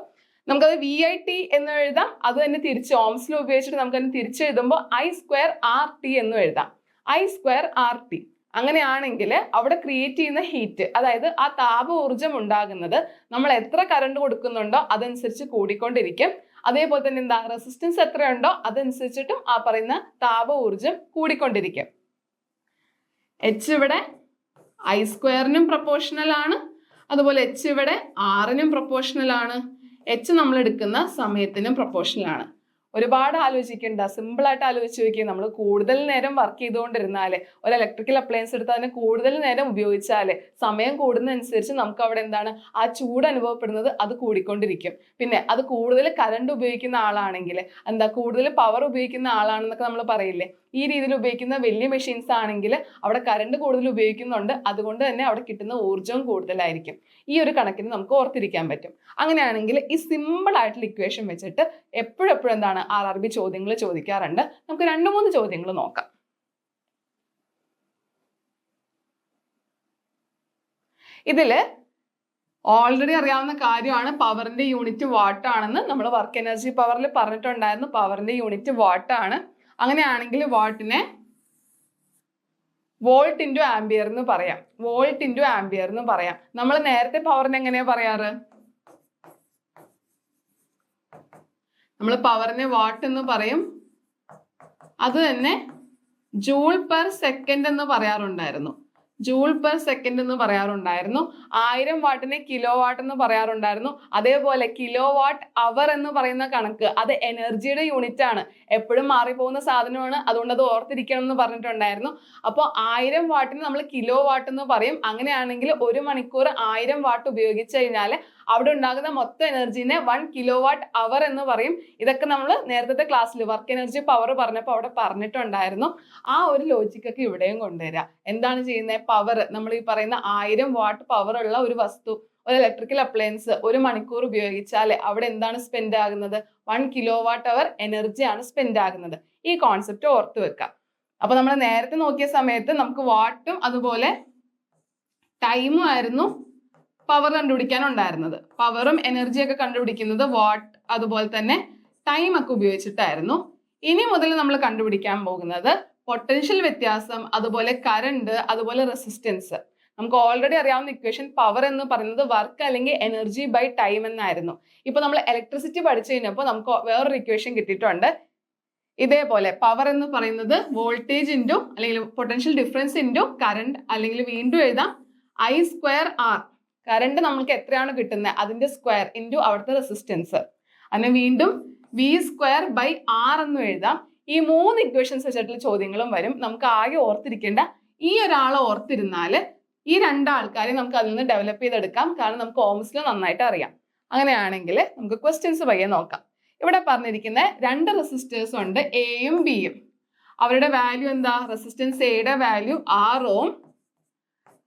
നമുക്കത് വി ഐ ടി എന്ന് എഴുതാം. അത് തന്നെ തിരിച്ച് ഓംസ്ലോ ഉപയോഗിച്ചിട്ട് നമുക്ക് തിരിച്ചെഴുതുമ്പോൾ ഐ സ്ക്വയർ ആർ ടി എന്ന് എഴുതാം. ഐ സ്ക്വയർ ആർ ടി അങ്ങനെയാണെങ്കിൽ അവിടെ ക്രിയേറ്റ് ചെയ്യുന്ന ഹീറ്റ് അതായത് ആ താപ ഊർജം ഉണ്ടാകുന്നത് നമ്മൾ എത്ര കറണ്ട് കൊടുക്കുന്നുണ്ടോ അതനുസരിച്ച് കൂടിക്കൊണ്ടിരിക്കും. അതേപോലെ തന്നെ എന്താ റെസിസ്റ്റൻസ് എത്രയുണ്ടോ അതനുസരിച്ചിട്ടും ആ പറയുന്ന താപ ഊർജം കൂടിക്കൊണ്ടിരിക്കും. എച്ച് ഇവിടെ ഐ സ്ക്വയറിനും പ്രപ്പോർഷണൽ ആണ്. അതുപോലെ എച്ച് ഇവിടെ ആറിനും പ്രപ്പോർഷണൽ ആണ്. എച്ച് നമ്മൾ എടുക്കുന്ന സമയത്തിനും പ്രപ്പോർഷണൽ ആണ്. ഒരുപാട് ആലോചിക്കേണ്ട. സിമ്പിൾ ആയിട്ട് ആലോചിച്ച് നോക്കിയാൽ നമ്മൾ കൂടുതൽ നേരം വർക്ക് ചെയ്തുകൊണ്ടിരുന്നാൽ ഒരു ഇലക്ട്രിക്കൽ അപ്ലയൻസ് എടുത്ത് അതിനെ കൂടുതൽ നേരം ഉപയോഗിച്ചാൽ സമയം കൂടുന്നതനുസരിച്ച് നമുക്ക് അവിടെ എന്താണ് ആ ചൂട് അനുഭവപ്പെടുന്നത് അത് കൂടിക്കൊണ്ടിരിക്കും. പിന്നെ അത് കൂടുതൽ കറണ്ട് ഉപയോഗിക്കുന്ന ആളാണെങ്കിൽ എന്താ കൂടുതൽ പവർ ഉപയോഗിക്കുന്ന ആളാണെന്നൊക്കെ നമ്മൾ പറയില്ലേ? ഈ രീതിയിൽ ഉപയോഗിക്കുന്ന വലിയ മെഷീൻസ് ആണെങ്കിൽ അവിടെ കറണ്ട് കൂടുതൽ ഉപയോഗിക്കുന്നുണ്ട്. അതുകൊണ്ട് തന്നെ അവിടെ കിട്ടുന്ന ഊർജവും കൂടുതലായിരിക്കും. ഈ ഒരു കണക്കിന് നമുക്ക് ഓർത്തിരിക്കാൻ പറ്റും. അങ്ങനെയാണെങ്കിൽ ഈ സിമ്പിൾ ആയിട്ടുള്ള ഇക്വേഷൻ വെച്ചിട്ട് എപ്പോഴെപ്പോഴും എന്താണ് ആർ ആർ ബി ചോദ്യങ്ങൾ ചോദിക്കാറുണ്ട്. നമുക്ക് രണ്ട് മൂന്ന് ചോദ്യങ്ങൾ നോക്കാം. ഇതിൽ ഓൾറെഡി അറിയാവുന്ന കാര്യമാണ്. പവറിന്റെ യൂണിറ്റ് വാട്ട് ആണെന്ന് നമ്മൾ വർക്ക് എനർജി പവറിൽ പറഞ്ഞിട്ടുണ്ടായിരുന്നു. പവറിന്റെ യൂണിറ്റ് വാട്ടാണ് അങ്ങനെയാണെങ്കിൽ വാട്ടിനെ വോൾട്ട് ഇന്റു ആംബിയർ എന്ന് പറയാം. വോൾട്ട് ഇന്റു ആംബിയർ എന്ന് പറയാം. നമ്മൾ നേരത്തെ പവറിനെ എങ്ങനെയാ പറയാറ്? നമ്മൾ പവറിനെ വാട്ട് എന്ന് പറയും. അത് തന്നെ ജൂൾ പെർ സെക്കൻഡ് എന്ന് പറയാറുണ്ടായിരുന്നു. ജൂൾ പെർ സെക്കൻഡ് എന്ന് പറയാറുണ്ടായിരുന്നു. ആയിരം വാട്ടിനെ കിലോ വാട്ട് എന്ന് പറയാറുണ്ടായിരുന്നു. അതേപോലെ കിലോ വാട്ട് അവർ എന്ന് പറയുന്ന കണക്ക് അത് എനർജിയുടെ യൂണിറ്റ് ആണ്. എപ്പോഴും മാറിപ്പോകുന്ന സാധനമാണ്. അതുകൊണ്ട് അത് ഓർത്തിരിക്കണം എന്ന് പറഞ്ഞിട്ടുണ്ടായിരുന്നു. അപ്പോൾ ആയിരം വാട്ടിന് നമ്മൾ കിലോ വാട്ട് എന്ന് പറയും. അങ്ങനെയാണെങ്കിൽ ഒരു മണിക്കൂർ ആയിരം വാട്ട് ഉപയോഗിച്ച് കഴിഞ്ഞാൽ അവിടെ ഉണ്ടാകുന്ന മൊത്തം എനർജീനെ വൺ കിലോ വാട്ട് അവർ എന്ന് പറയും. ഇതൊക്കെ നമ്മൾ നേരത്തെ ക്ലാസ്സിൽ വർക്ക് എനർജി പവർ പറഞ്ഞപ്പോൾ അവിടെ പറഞ്ഞിട്ടുണ്ടായിരുന്നു. ആ ഒരു ലോജിക്കൊക്കെ ഇവിടെയും കൊണ്ടുവരിക എന്താണ് ചെയ്യുന്നത് പവർ നമ്മൾ ഈ പറയുന്ന ആയിരം വാട്ട് പവർ ഉള്ള ഒരു വസ്തു ഒരു ഇലക്ട്രിക്കൽ അപ്ലയൻസ് ഒരു മണിക്കൂർ ഉപയോഗിച്ചാൽ അവിടെ എന്താണ് സ്പെൻഡ് ആകുന്നത്? വൺ കിലോ വാട്ട് അവർ എനർജിയാണ് സ്പെൻഡ് ആകുന്നത്. ഈ കോൺസെപ്റ്റ് ഓർത്ത് വെക്കാം. അപ്പൊ നമ്മൾ നേരത്തെ നോക്കിയ സമയത്ത് നമുക്ക് വാട്ടും അതുപോലെ ടൈമും ആയിരുന്നു. പവർ കണ്ടുപിടിക്കാനുണ്ടായിരുന്നത്. പവറും എനർജിയൊക്കെ കണ്ടുപിടിക്കുന്നത് വാട്ട് അതുപോലെ തന്നെ ടൈം ഒക്കെ ഉപയോഗിച്ചിട്ടായിരുന്നു. ഇനി മുതൽ നമ്മൾ കണ്ടുപിടിക്കാൻ പോകുന്നത് പൊട്ടൻഷ്യൽ വ്യത്യാസം അതുപോലെ കറണ്ട് അതുപോലെ റെസിസ്റ്റൻസ് നമുക്ക് ഓൾറെഡി അറിയാവുന്ന ഇക്വേഷൻ പവർ എന്ന് പറയുന്നത് വർക്ക് അല്ലെങ്കിൽ എനർജി ബൈ ടൈം എന്നായിരുന്നു. ഇപ്പൊ നമ്മൾ ഇലക്ട്രിസിറ്റി പഠിച്ചു കഴിഞ്ഞപ്പോൾ നമുക്ക് വേറൊരു ഇക്വേഷൻ കിട്ടിയിട്ടുണ്ട്. ഇതേപോലെ പവർ എന്ന് പറയുന്നത് വോൾട്ടേജ് ഇന്റു അല്ലെങ്കിൽ പൊട്ടൻഷ്യൽ ഡിഫറൻസ് ഇന്റു കറണ്ട് അല്ലെങ്കിൽ വീണ്ടും എഴുതാം ഐ സ്ക്വയർ ആർ കറണ്ട് നമുക്ക് എത്രയാണ് കിട്ടുന്നത് അതിന്റെ സ്ക്വയർ ഇന്റു അവിടുത്തെ റെസിസ്റ്റൻസ് അതിനെ വീണ്ടും വി സ്ക്വയർ ബൈ ആർ എന്ന് എഴുതാം. ഈ മൂന്ന് ഇക്വേഷൻസ് വെച്ചിട്ടുള്ള ചോദ്യങ്ങളും വരും. നമുക്ക് ആകെ ഓർത്തിരിക്കേണ്ട ഈ ഒരാളെ ഓർത്തിരുന്നാൽ ഈ രണ്ടാൾക്കാരെ നമുക്ക് അതിൽ നിന്ന് ഡെവലപ്പ് ചെയ്തെടുക്കാം. കാരണം നമുക്ക് ഓംസിൽ നന്നായിട്ട് അറിയാം. അങ്ങനെയാണെങ്കിൽ നമുക്ക് ക്വസ്റ്റ്യൻസ് പയ്യെ നോക്കാം. ഇവിടെ പറഞ്ഞിരിക്കുന്ന രണ്ട് റെസിസ്റ്റേഴ്സ് ഉണ്ട് എയും ബിയും അവരുടെ വാല്യൂ എന്താ? റെസിസ്റ്റൻസ് എയുടെ വാല്യൂ ആറ് ഓം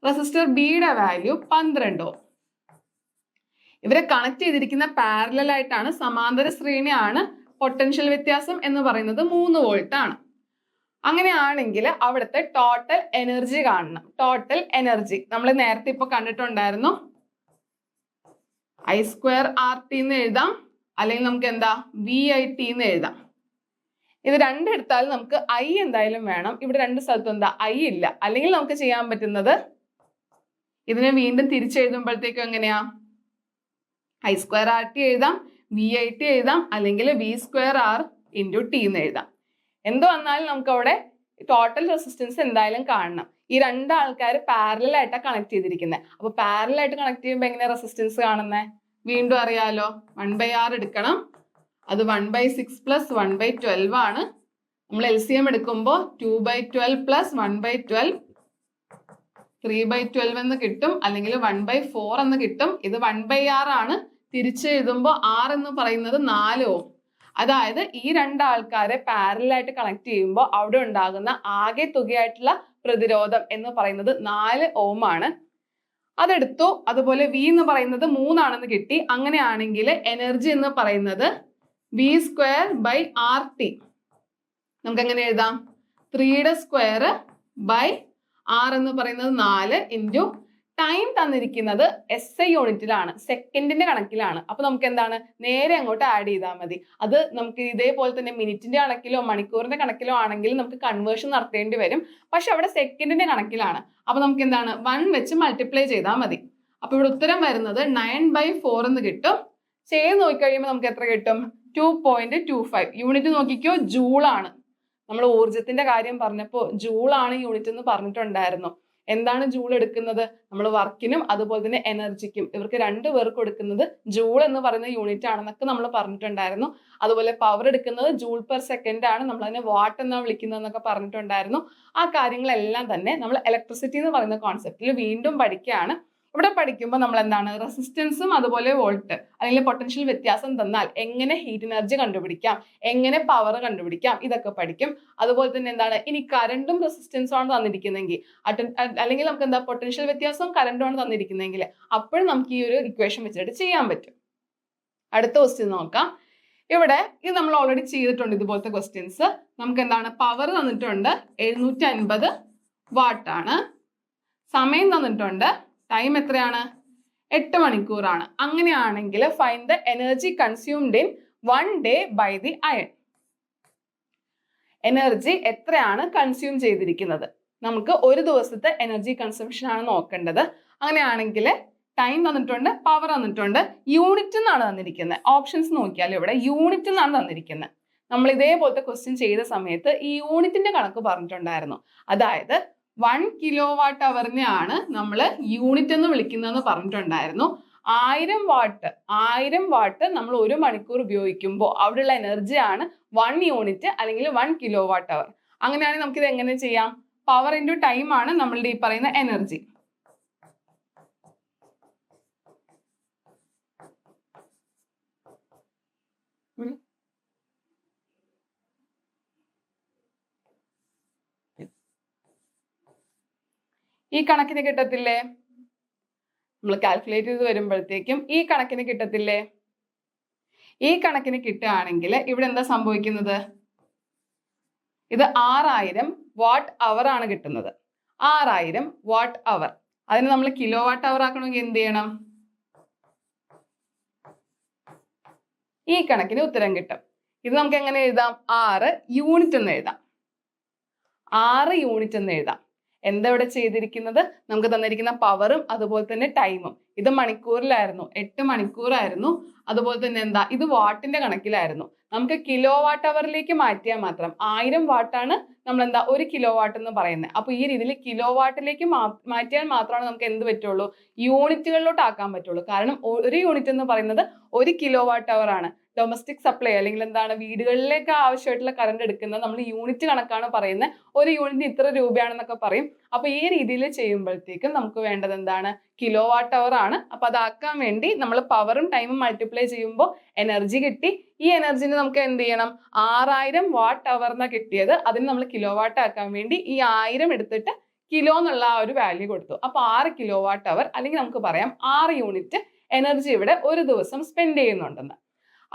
റെസിസ്റ്റർ ബിയുടെ വാല്യൂ പന്ത്രണ്ട്? ഓം ഇവരെ കണക്ട് ചെയ്തിരിക്കുന്ന പാരലൽ ആയിട്ടാണ് സമാന്തര ശ്രേണിയാണ് പൊട്ടൻഷ്യൽ വ്യത്യാസം എന്ന് പറയുന്നത് മൂന്ന് വോൾട്ട് ആണ്. അങ്ങനെയാണെങ്കിൽ അവിടുത്തെ ടോട്ടൽ എനർജി കാണണം. ടോട്ടൽ എനർജി നമ്മൾ നേരത്തെ ഇപ്പൊ കണ്ടിട്ടുണ്ടായിരുന്നു. ഐ സ്ക്വയർ ആർ ടി എന്ന് എഴുതാം. അല്ലെങ്കിൽ നമുക്ക് എന്താ? വി ഐ ടി എന്ന് എഴുതാം. ഇത് രണ്ടെടുത്താൽ നമുക്ക് ഐ എന്തായാലും വേണം. ഇവിടെ രണ്ട് സ്ഥലത്തും എന്താ? ഐ ഇല്ല. അല്ലെങ്കിൽ നമുക്ക് ചെയ്യാൻ പറ്റുന്നത് ഇതിനെ വീണ്ടും തിരിച്ചെഴുതുമ്പോഴത്തേക്കും എങ്ങനെയാ? ഐ സ്ക്വയർ ആർ ടി എഴുതാം വി ഐ ടി എഴുതാം അല്ലെങ്കിൽ V square R into T എന്ന് എഴുതാം. എന്ത് വന്നാലും നമുക്ക് അവിടെ ടോട്ടൽ റെസിസ്റ്റൻസ് എന്തായാലും കാണണം. ഈ രണ്ട് ആൾക്കാർ പാരലൽ ആയിട്ടാണ് കണക്ട് ചെയ്തിരിക്കുന്നത് അപ്പോൾ പാരലൽ ആയിട്ട് കണക്ട് ചെയ്യുമ്പോൾ എങ്ങനെയാ റെസിസ്റ്റൻസ് കാണുന്നത് വീണ്ടും അറിയാലോ. വൺ ബൈ ആർ എടുക്കണം. അത് one by six plus one by twelve ആണ്. നമ്മൾ എൽ സി എം എടുക്കുമ്പോൾ two by twelve plus one by twelve three by twelve എന്ന് കിട്ടും അല്ലെങ്കിൽ വൺ ബൈ ഫോർ എന്ന് കിട്ടും. ഇത് വൺ ബൈ ആർ ആണ്. തിരിച്ച് എഴുതുമ്പോൾ ആർ എന്ന് പറയുന്നത് നാല് ഓം. അതായത് ഈ രണ്ട് ആൾക്കാരെ പാരലായിട്ട് കണക്ട് ചെയ്യുമ്പോൾ അവിടെ ഉണ്ടാകുന്ന ആകെ തുകയായിട്ടുള്ള പ്രതിരോധം എന്ന് പറയുന്നത് നാല് ഓം ആണ്. അതെടുത്തു. അതുപോലെ വി എന്ന് പറയുന്നത് മൂന്നാണെന്ന് കിട്ടി. അങ്ങനെയാണെങ്കിൽ എനർജി എന്ന് പറയുന്നത് V square by R T നമുക്ക് എങ്ങനെ എഴുതാം ത്രീയുടെ സ്ക്വയർ ബൈ ആർ എന്ന് പറയുന്നത് നാല് ഇന്റു ടൈം തന്നിരിക്കുന്നത് എസ് ഐ യൂണിറ്റിലാണ് സെക്കൻഡിന്റെ കണക്കിലാണ്. അപ്പൊ നമുക്ക് എന്താണ്? നേരെ അങ്ങോട്ട് ആഡ് ചെയ്താൽ മതി. അത് നമുക്ക് ഇതേപോലെ തന്നെ മിനിറ്റിന്റെ കണക്കിലോ മണിക്കൂറിന്റെ കണക്കിലോ ആണെങ്കിൽ നമുക്ക് കൺവേർഷൻ നടത്തേണ്ടി വരും. പക്ഷെ അവിടെ സെക്കൻഡിന്റെ കണക്കിലാണ്. അപ്പൊ നമുക്ക് എന്താണ്? വൺ വെച്ച് മൾട്ടിപ്ലൈ ചെയ്താൽ മതി. അപ്പൊ ഇവിടെ ഉത്തരം വരുന്നത് നയൻ ബൈ ഫോർ എന്ന് കിട്ടും. ചെയ്ത് നോക്കിക്കഴിയുമ്പോൾ നമുക്ക് എത്ര കിട്ടും? Two point two five unit നോക്കിക്കോ ജൂളാണ് നമ്മൾ ഊർജത്തിന്റെ കാര്യം പറഞ്ഞപ്പോൾ ജൂളാണ് യൂണിറ്റ് എന്ന് പറഞ്ഞിട്ടുണ്ടായിരുന്നു. എന്താണ് ജൂൾ എടുക്കുന്നത്? നമ്മൾ വർക്കിനും അതുപോലെ തന്നെ എനർജിക്കും ഇവർക്ക് രണ്ട് പേർക്ക് എടുക്കുന്നത് ജൂൾ എന്ന് പറയുന്ന യൂണിറ്റ് ആണെന്നൊക്കെ നമ്മൾ പറഞ്ഞിട്ടുണ്ടായിരുന്നു. അതുപോലെ പവർ എടുക്കുന്നത് ജൂൾ പെർ സെക്കൻഡ് ആണ്. നമ്മൾ അതിനെ വാട്ട് എന്നാണ് വിളിക്കുന്നത് എന്നൊക്കെ പറഞ്ഞിട്ടുണ്ടായിരുന്നു. ആ കാര്യങ്ങളെല്ലാം തന്നെ നമ്മൾ ഇലക്ട്രിസിറ്റി എന്ന് പറയുന്ന കോൺസെപ്റ്റിൽ വീണ്ടും പഠിക്കുകയാണ്. ഇവിടെ പഠിക്കുമ്പോൾ നമ്മൾ എന്താണ് റെസിസ്റ്റൻസും അതുപോലെ വോൾട്ട് അല്ലെങ്കിൽ പൊട്ടൻഷ്യൽ വ്യത്യാസം തന്നാൽ എങ്ങനെ ഹീറ്റ് എനർജി കണ്ടുപിടിക്കാം? എങ്ങനെ പവർ കണ്ടുപിടിക്കാം? ഇതൊക്കെ പഠിക്കും. അതുപോലെ തന്നെ എന്താണ്? ഇനി കറണ്ടും റെസിസ്റ്റൻസും ആണ് തന്നിരിക്കുന്നതെങ്കിൽ അല്ലെങ്കിൽ നമുക്ക് എന്താ? പൊട്ടൻഷ്യൽ വ്യത്യാസവും കറണ്ടും ആണ് തന്നിരിക്കുന്നതെങ്കിൽ അപ്പോഴും നമുക്ക് ഈ ഒരു ഇക്വേഷൻ വെച്ചിട്ട് ചെയ്യാൻ പറ്റും. അടുത്ത ക്വസ്റ്റ്യൻ നോക്കാം. ഇവിടെ ഇത് നമ്മൾ ഓൾറെഡി ചെയ്തിട്ടുണ്ട് ഇതുപോലത്തെ ക്വസ്റ്റ്യൻസ് നമുക്ക് എന്താണ്? പവർ തന്നിട്ടുണ്ട് എഴുന്നൂറ്റി അൻപത് വാട്ടാണ് സമയം തന്നിട്ടുണ്ട് ടൈം എത്രയാണ്? എട്ട് മണിക്കൂറാണ്. അങ്ങനെയാണെങ്കിൽ find the energy consumed in one day by the iron energy എത്രയാണ് കൺസ്യൂം ചെയ്തിരിക്കുന്നത്? നമുക്ക് ഒരു ദിവസത്തെ എനർജി കൺസംഷൻ ആണ് നോക്കേണ്ടത്. അങ്ങനെയാണെങ്കിൽ ടൈം തന്നിട്ടുണ്ട് പവർ തന്നിട്ടുണ്ട് യൂണിറ്റ് എന്നാണ് തന്നിരിക്കുന്നത് ഓപ്ഷൻസ് നോക്കിയാൽ ഇവിടെ യൂണിറ്റ് എന്നാണ് തന്നിരിക്കുന്നത് നമ്മൾ ഇതേപോലത്തെ ക്വസ്റ്റ്യൻ ചെയ്ത സമയത്ത് ഈ യൂണിറ്റിന്റെ കണക്ക് പറഞ്ഞിട്ടുണ്ടായിരുന്നു. അതായത് വൺ കിലോ വാട്ട് ആണ് നമ്മൾ യൂണിറ്റ് എന്ന് വിളിക്കുന്നതെന്ന് പറഞ്ഞിട്ടുണ്ടായിരുന്നു. ആയിരം വാട്ട് ആയിരം വാട്ട് നമ്മൾ ഒരു മണിക്കൂർ ഉപയോഗിക്കുമ്പോൾ അവിടെയുള്ള ആണ് വൺ യൂണിറ്റ് അല്ലെങ്കിൽ വൺ കിലോ വാട്ട് അവർ അങ്ങനെയാണെങ്കിൽ നമുക്കിത് എങ്ങനെ ചെയ്യാം? പവർ ഇന്റു ടൈം ആണ് നമ്മളുടെ ഈ പറയുന്ന എനർജി ഈ കണക്കിന് കിട്ടത്തില്ലേ? നമ്മൾ കാൽക്കുലേറ്റ് ചെയ്ത് വരുമ്പോഴത്തേക്കും ഈ കണക്കിന് കിട്ടത്തില്ലേ? ഈ കണക്കിന് കിട്ടുകയാണെങ്കിൽ ഇവിടെ എന്താ സംഭവിക്കുന്നത്? ഇത് ആറായിരം വാട്ട് അവർ ആണ് കിട്ടുന്നത്. ആറായിരം വാട്ട് അവർ അതിന് നമ്മൾ കിലോ വാട്ട് അവർ ആക്കണമെങ്കിൽ എന്ത് ചെയ്യണം? ഈ കണക്കിന് ഉത്തരം കിട്ടും. ഇത് നമുക്ക് എങ്ങനെ എഴുതാം? ആറ് യൂണിറ്റ് എന്ന് എഴുതാം. ആറ് യൂണിറ്റ് എന്ന് എഴുതാം. എന്താ ഇവിടെ ചെയ്തിരിക്കുന്നത്? നമുക്ക് തന്നിരിക്കുന്ന പവറും അതുപോലെ തന്നെ ടൈമും ഇത് മണിക്കൂറിലായിരുന്നു. എട്ട് മണിക്കൂറായിരുന്നു. അതുപോലെ തന്നെ എന്താ? ഇത് വാട്ടിന്റെ കണക്കിലായിരുന്നു. നമുക്ക് കിലോ വാട്ട് അവറിലേക്ക് മാറ്റിയാൽ മാത്രം ആയിരം വാട്ടാണ് നമ്മൾ എന്താ ഒരു കിലോ വാട്ട് എന്ന് പറയുന്നത്. അപ്പൊ ഈ രീതിയിൽ കിലോ വാട്ടിലേക്ക് മാറ്റിയാൽ മാത്രമാണ് നമുക്ക് എന്ത് പറ്റുള്ളൂ? യൂണിറ്റുകളിലോട്ട് ആക്കാൻ പറ്റുള്ളൂ. കാരണം ഒരു യൂണിറ്റ് എന്ന് പറയുന്നത് ഒരു കിലോ വാട്ട് അവർ ആണ്. ഡൊമസ്റ്റിക് സപ്ലൈ അല്ലെങ്കിൽ എന്താണ് വീടുകളിലേക്ക് ആവശ്യമായിട്ടുള്ള കറണ്ട് എടുക്കുന്നത് നമ്മൾ യൂണിറ്റ് കണക്കാണ് പറയുന്നത്. ഒരു യൂണിറ്റിന് ഇത്ര രൂപയാണെന്നൊക്കെ പറയും. അപ്പൊ ഈ രീതിയിൽ ചെയ്യുമ്പോഴത്തേക്കും നമുക്ക് വേണ്ടത് എന്താണ്? കിലോ വാട്ട് അവർ ആണ്. അപ്പൊ അതാക്കാൻ വേണ്ടി നമ്മൾ പവറും ടൈമും മൾട്ടിപ്ലൈ ചെയ്യുമ്പോൾ എനർജി കിട്ടി. ഈ എനർജിനെ നമുക്ക് എന്ത് ചെയ്യണം? ആറായിരം വാട്ട് അവർ എന്നാ കിട്ടിയത്. അതിന് നമ്മൾ കിലോ വാട്ട് ആക്കാൻ വേണ്ടി ഈ ആയിരം എടുത്തിട്ട് കിലോ എന്നുള്ള ആ ഒരു വാല്യൂ കൊടുത്തു. അപ്പൊ ആറ് കിലോ വാട്ട് അവർ അല്ലെങ്കിൽ നമുക്ക് പറയാം ആറ് യൂണിറ്റ് എനർജി ഇവിടെ ഒരു ദിവസം സ്പെൻഡ് ചെയ്യുന്നുണ്ടെന്ന്.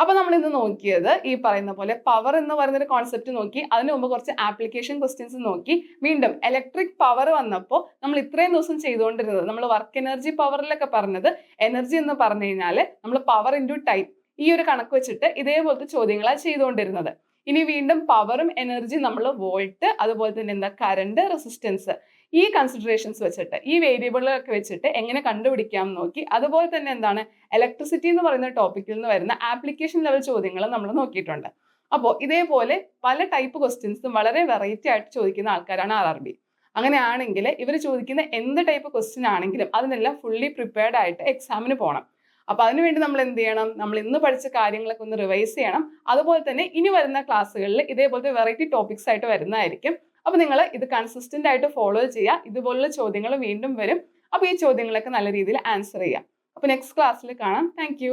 അപ്പൊ നമ്മൾ ഇന്ന് നോക്കിയത് ഈ പറയുന്ന പോലെ പവർ എന്ന് പറയുന്ന ഒരു കോൺസെപ്റ്റ് നോക്കി അതിന് മുമ്പ് കുറച്ച് ആപ്ലിക്കേഷൻ ക്വസ്റ്റ്യൻസ് നോക്കി വീണ്ടും ഇലക്ട്രിക് പവർ വന്നപ്പോൾ നമ്മൾ ഇത്രയും ദിവസം ചെയ്തുകൊണ്ടിരുന്നത് നമ്മൾ വർക്ക് എനർജി പവറിലൊക്കെ പറഞ്ഞത് എനർജി എന്ന് പറഞ്ഞു കഴിഞ്ഞാൽ നമ്മൾ പവർ ഇന്റു ടൈം ഈ ഒരു കണക്ക് വെച്ചിട്ട് ഇതേപോലത്തെ ചോദ്യങ്ങളാണ് ചെയ്തുകൊണ്ടിരുന്നത്. ഇനി വീണ്ടും പവറും എനർജിയും നമ്മൾ വോൾട്ട് അതുപോലെ തന്നെ എന്താ കറണ്ട് റെസിസ്റ്റൻസ് ഈ കൺസിഡറേഷൻസ് വെച്ചിട്ട് ഈ വേരിയബിളൊക്കെ വെച്ചിട്ട് എങ്ങനെ കണ്ടുപിടിക്കാം നോക്കി. അതുപോലെ തന്നെ എന്താണ്? ഇലക്ട്രിസിറ്റി എന്ന് പറയുന്ന ടോപ്പിക്കിൽ നിന്ന് വരുന്ന ആപ്ലിക്കേഷൻ ലെവൽ ചോദ്യങ്ങൾ നമ്മൾ നോക്കിയിട്ടുണ്ട്. അപ്പോൾ ഇതേപോലെ പല ടൈപ്പ് ക്വസ്റ്റ്യൻസും വളരെ വെറൈറ്റി ആയിട്ട് ചോദിക്കുന്ന ആൾക്കാരാണ് ആർ ആർ ബി അങ്ങനെയാണെങ്കിൽ ഇവർ ചോദിക്കുന്ന എന്ത് ടൈപ്പ് ക്വസ്റ്റ്യൻ ആണെങ്കിലും അതിനെല്ലാം ഫുള്ളി പ്രിപ്പയർഡ് ആയിട്ട് എക്സാമിന് പോകണം അപ്പോൾ അതിനുവേണ്ടി നമ്മൾ എന്ത് ചെയ്യണം? നമ്മൾ ഇന്ന് പഠിച്ച കാര്യങ്ങളൊക്കെ ഒന്ന് റിവൈസ് ചെയ്യണം. അതുപോലെ തന്നെ ഇനി വരുന്ന ക്ലാസ്സുകളിൽ ഇതേപോലത്തെ വെറൈറ്റി ടോപ്പിക്സ് ആയിട്ട് വരുന്നതായിരിക്കും. അപ്പോൾ നിങ്ങൾ ഇത് കൺസിസ്റ്റന്റ് ആയിട്ട് ഫോളോ ചെയ്യുക ഇതുപോലുള്ള ചോദ്യങ്ങൾ വീണ്ടും വരും. അപ്പോൾ ഈ ചോദ്യങ്ങളൊക്കെ നല്ല രീതിയിൽ ആൻസർ ചെയ്യുക അപ്പോൾ നെക്സ്റ്റ് ക്ലാസ്സിൽ കാണാം. താങ്ക്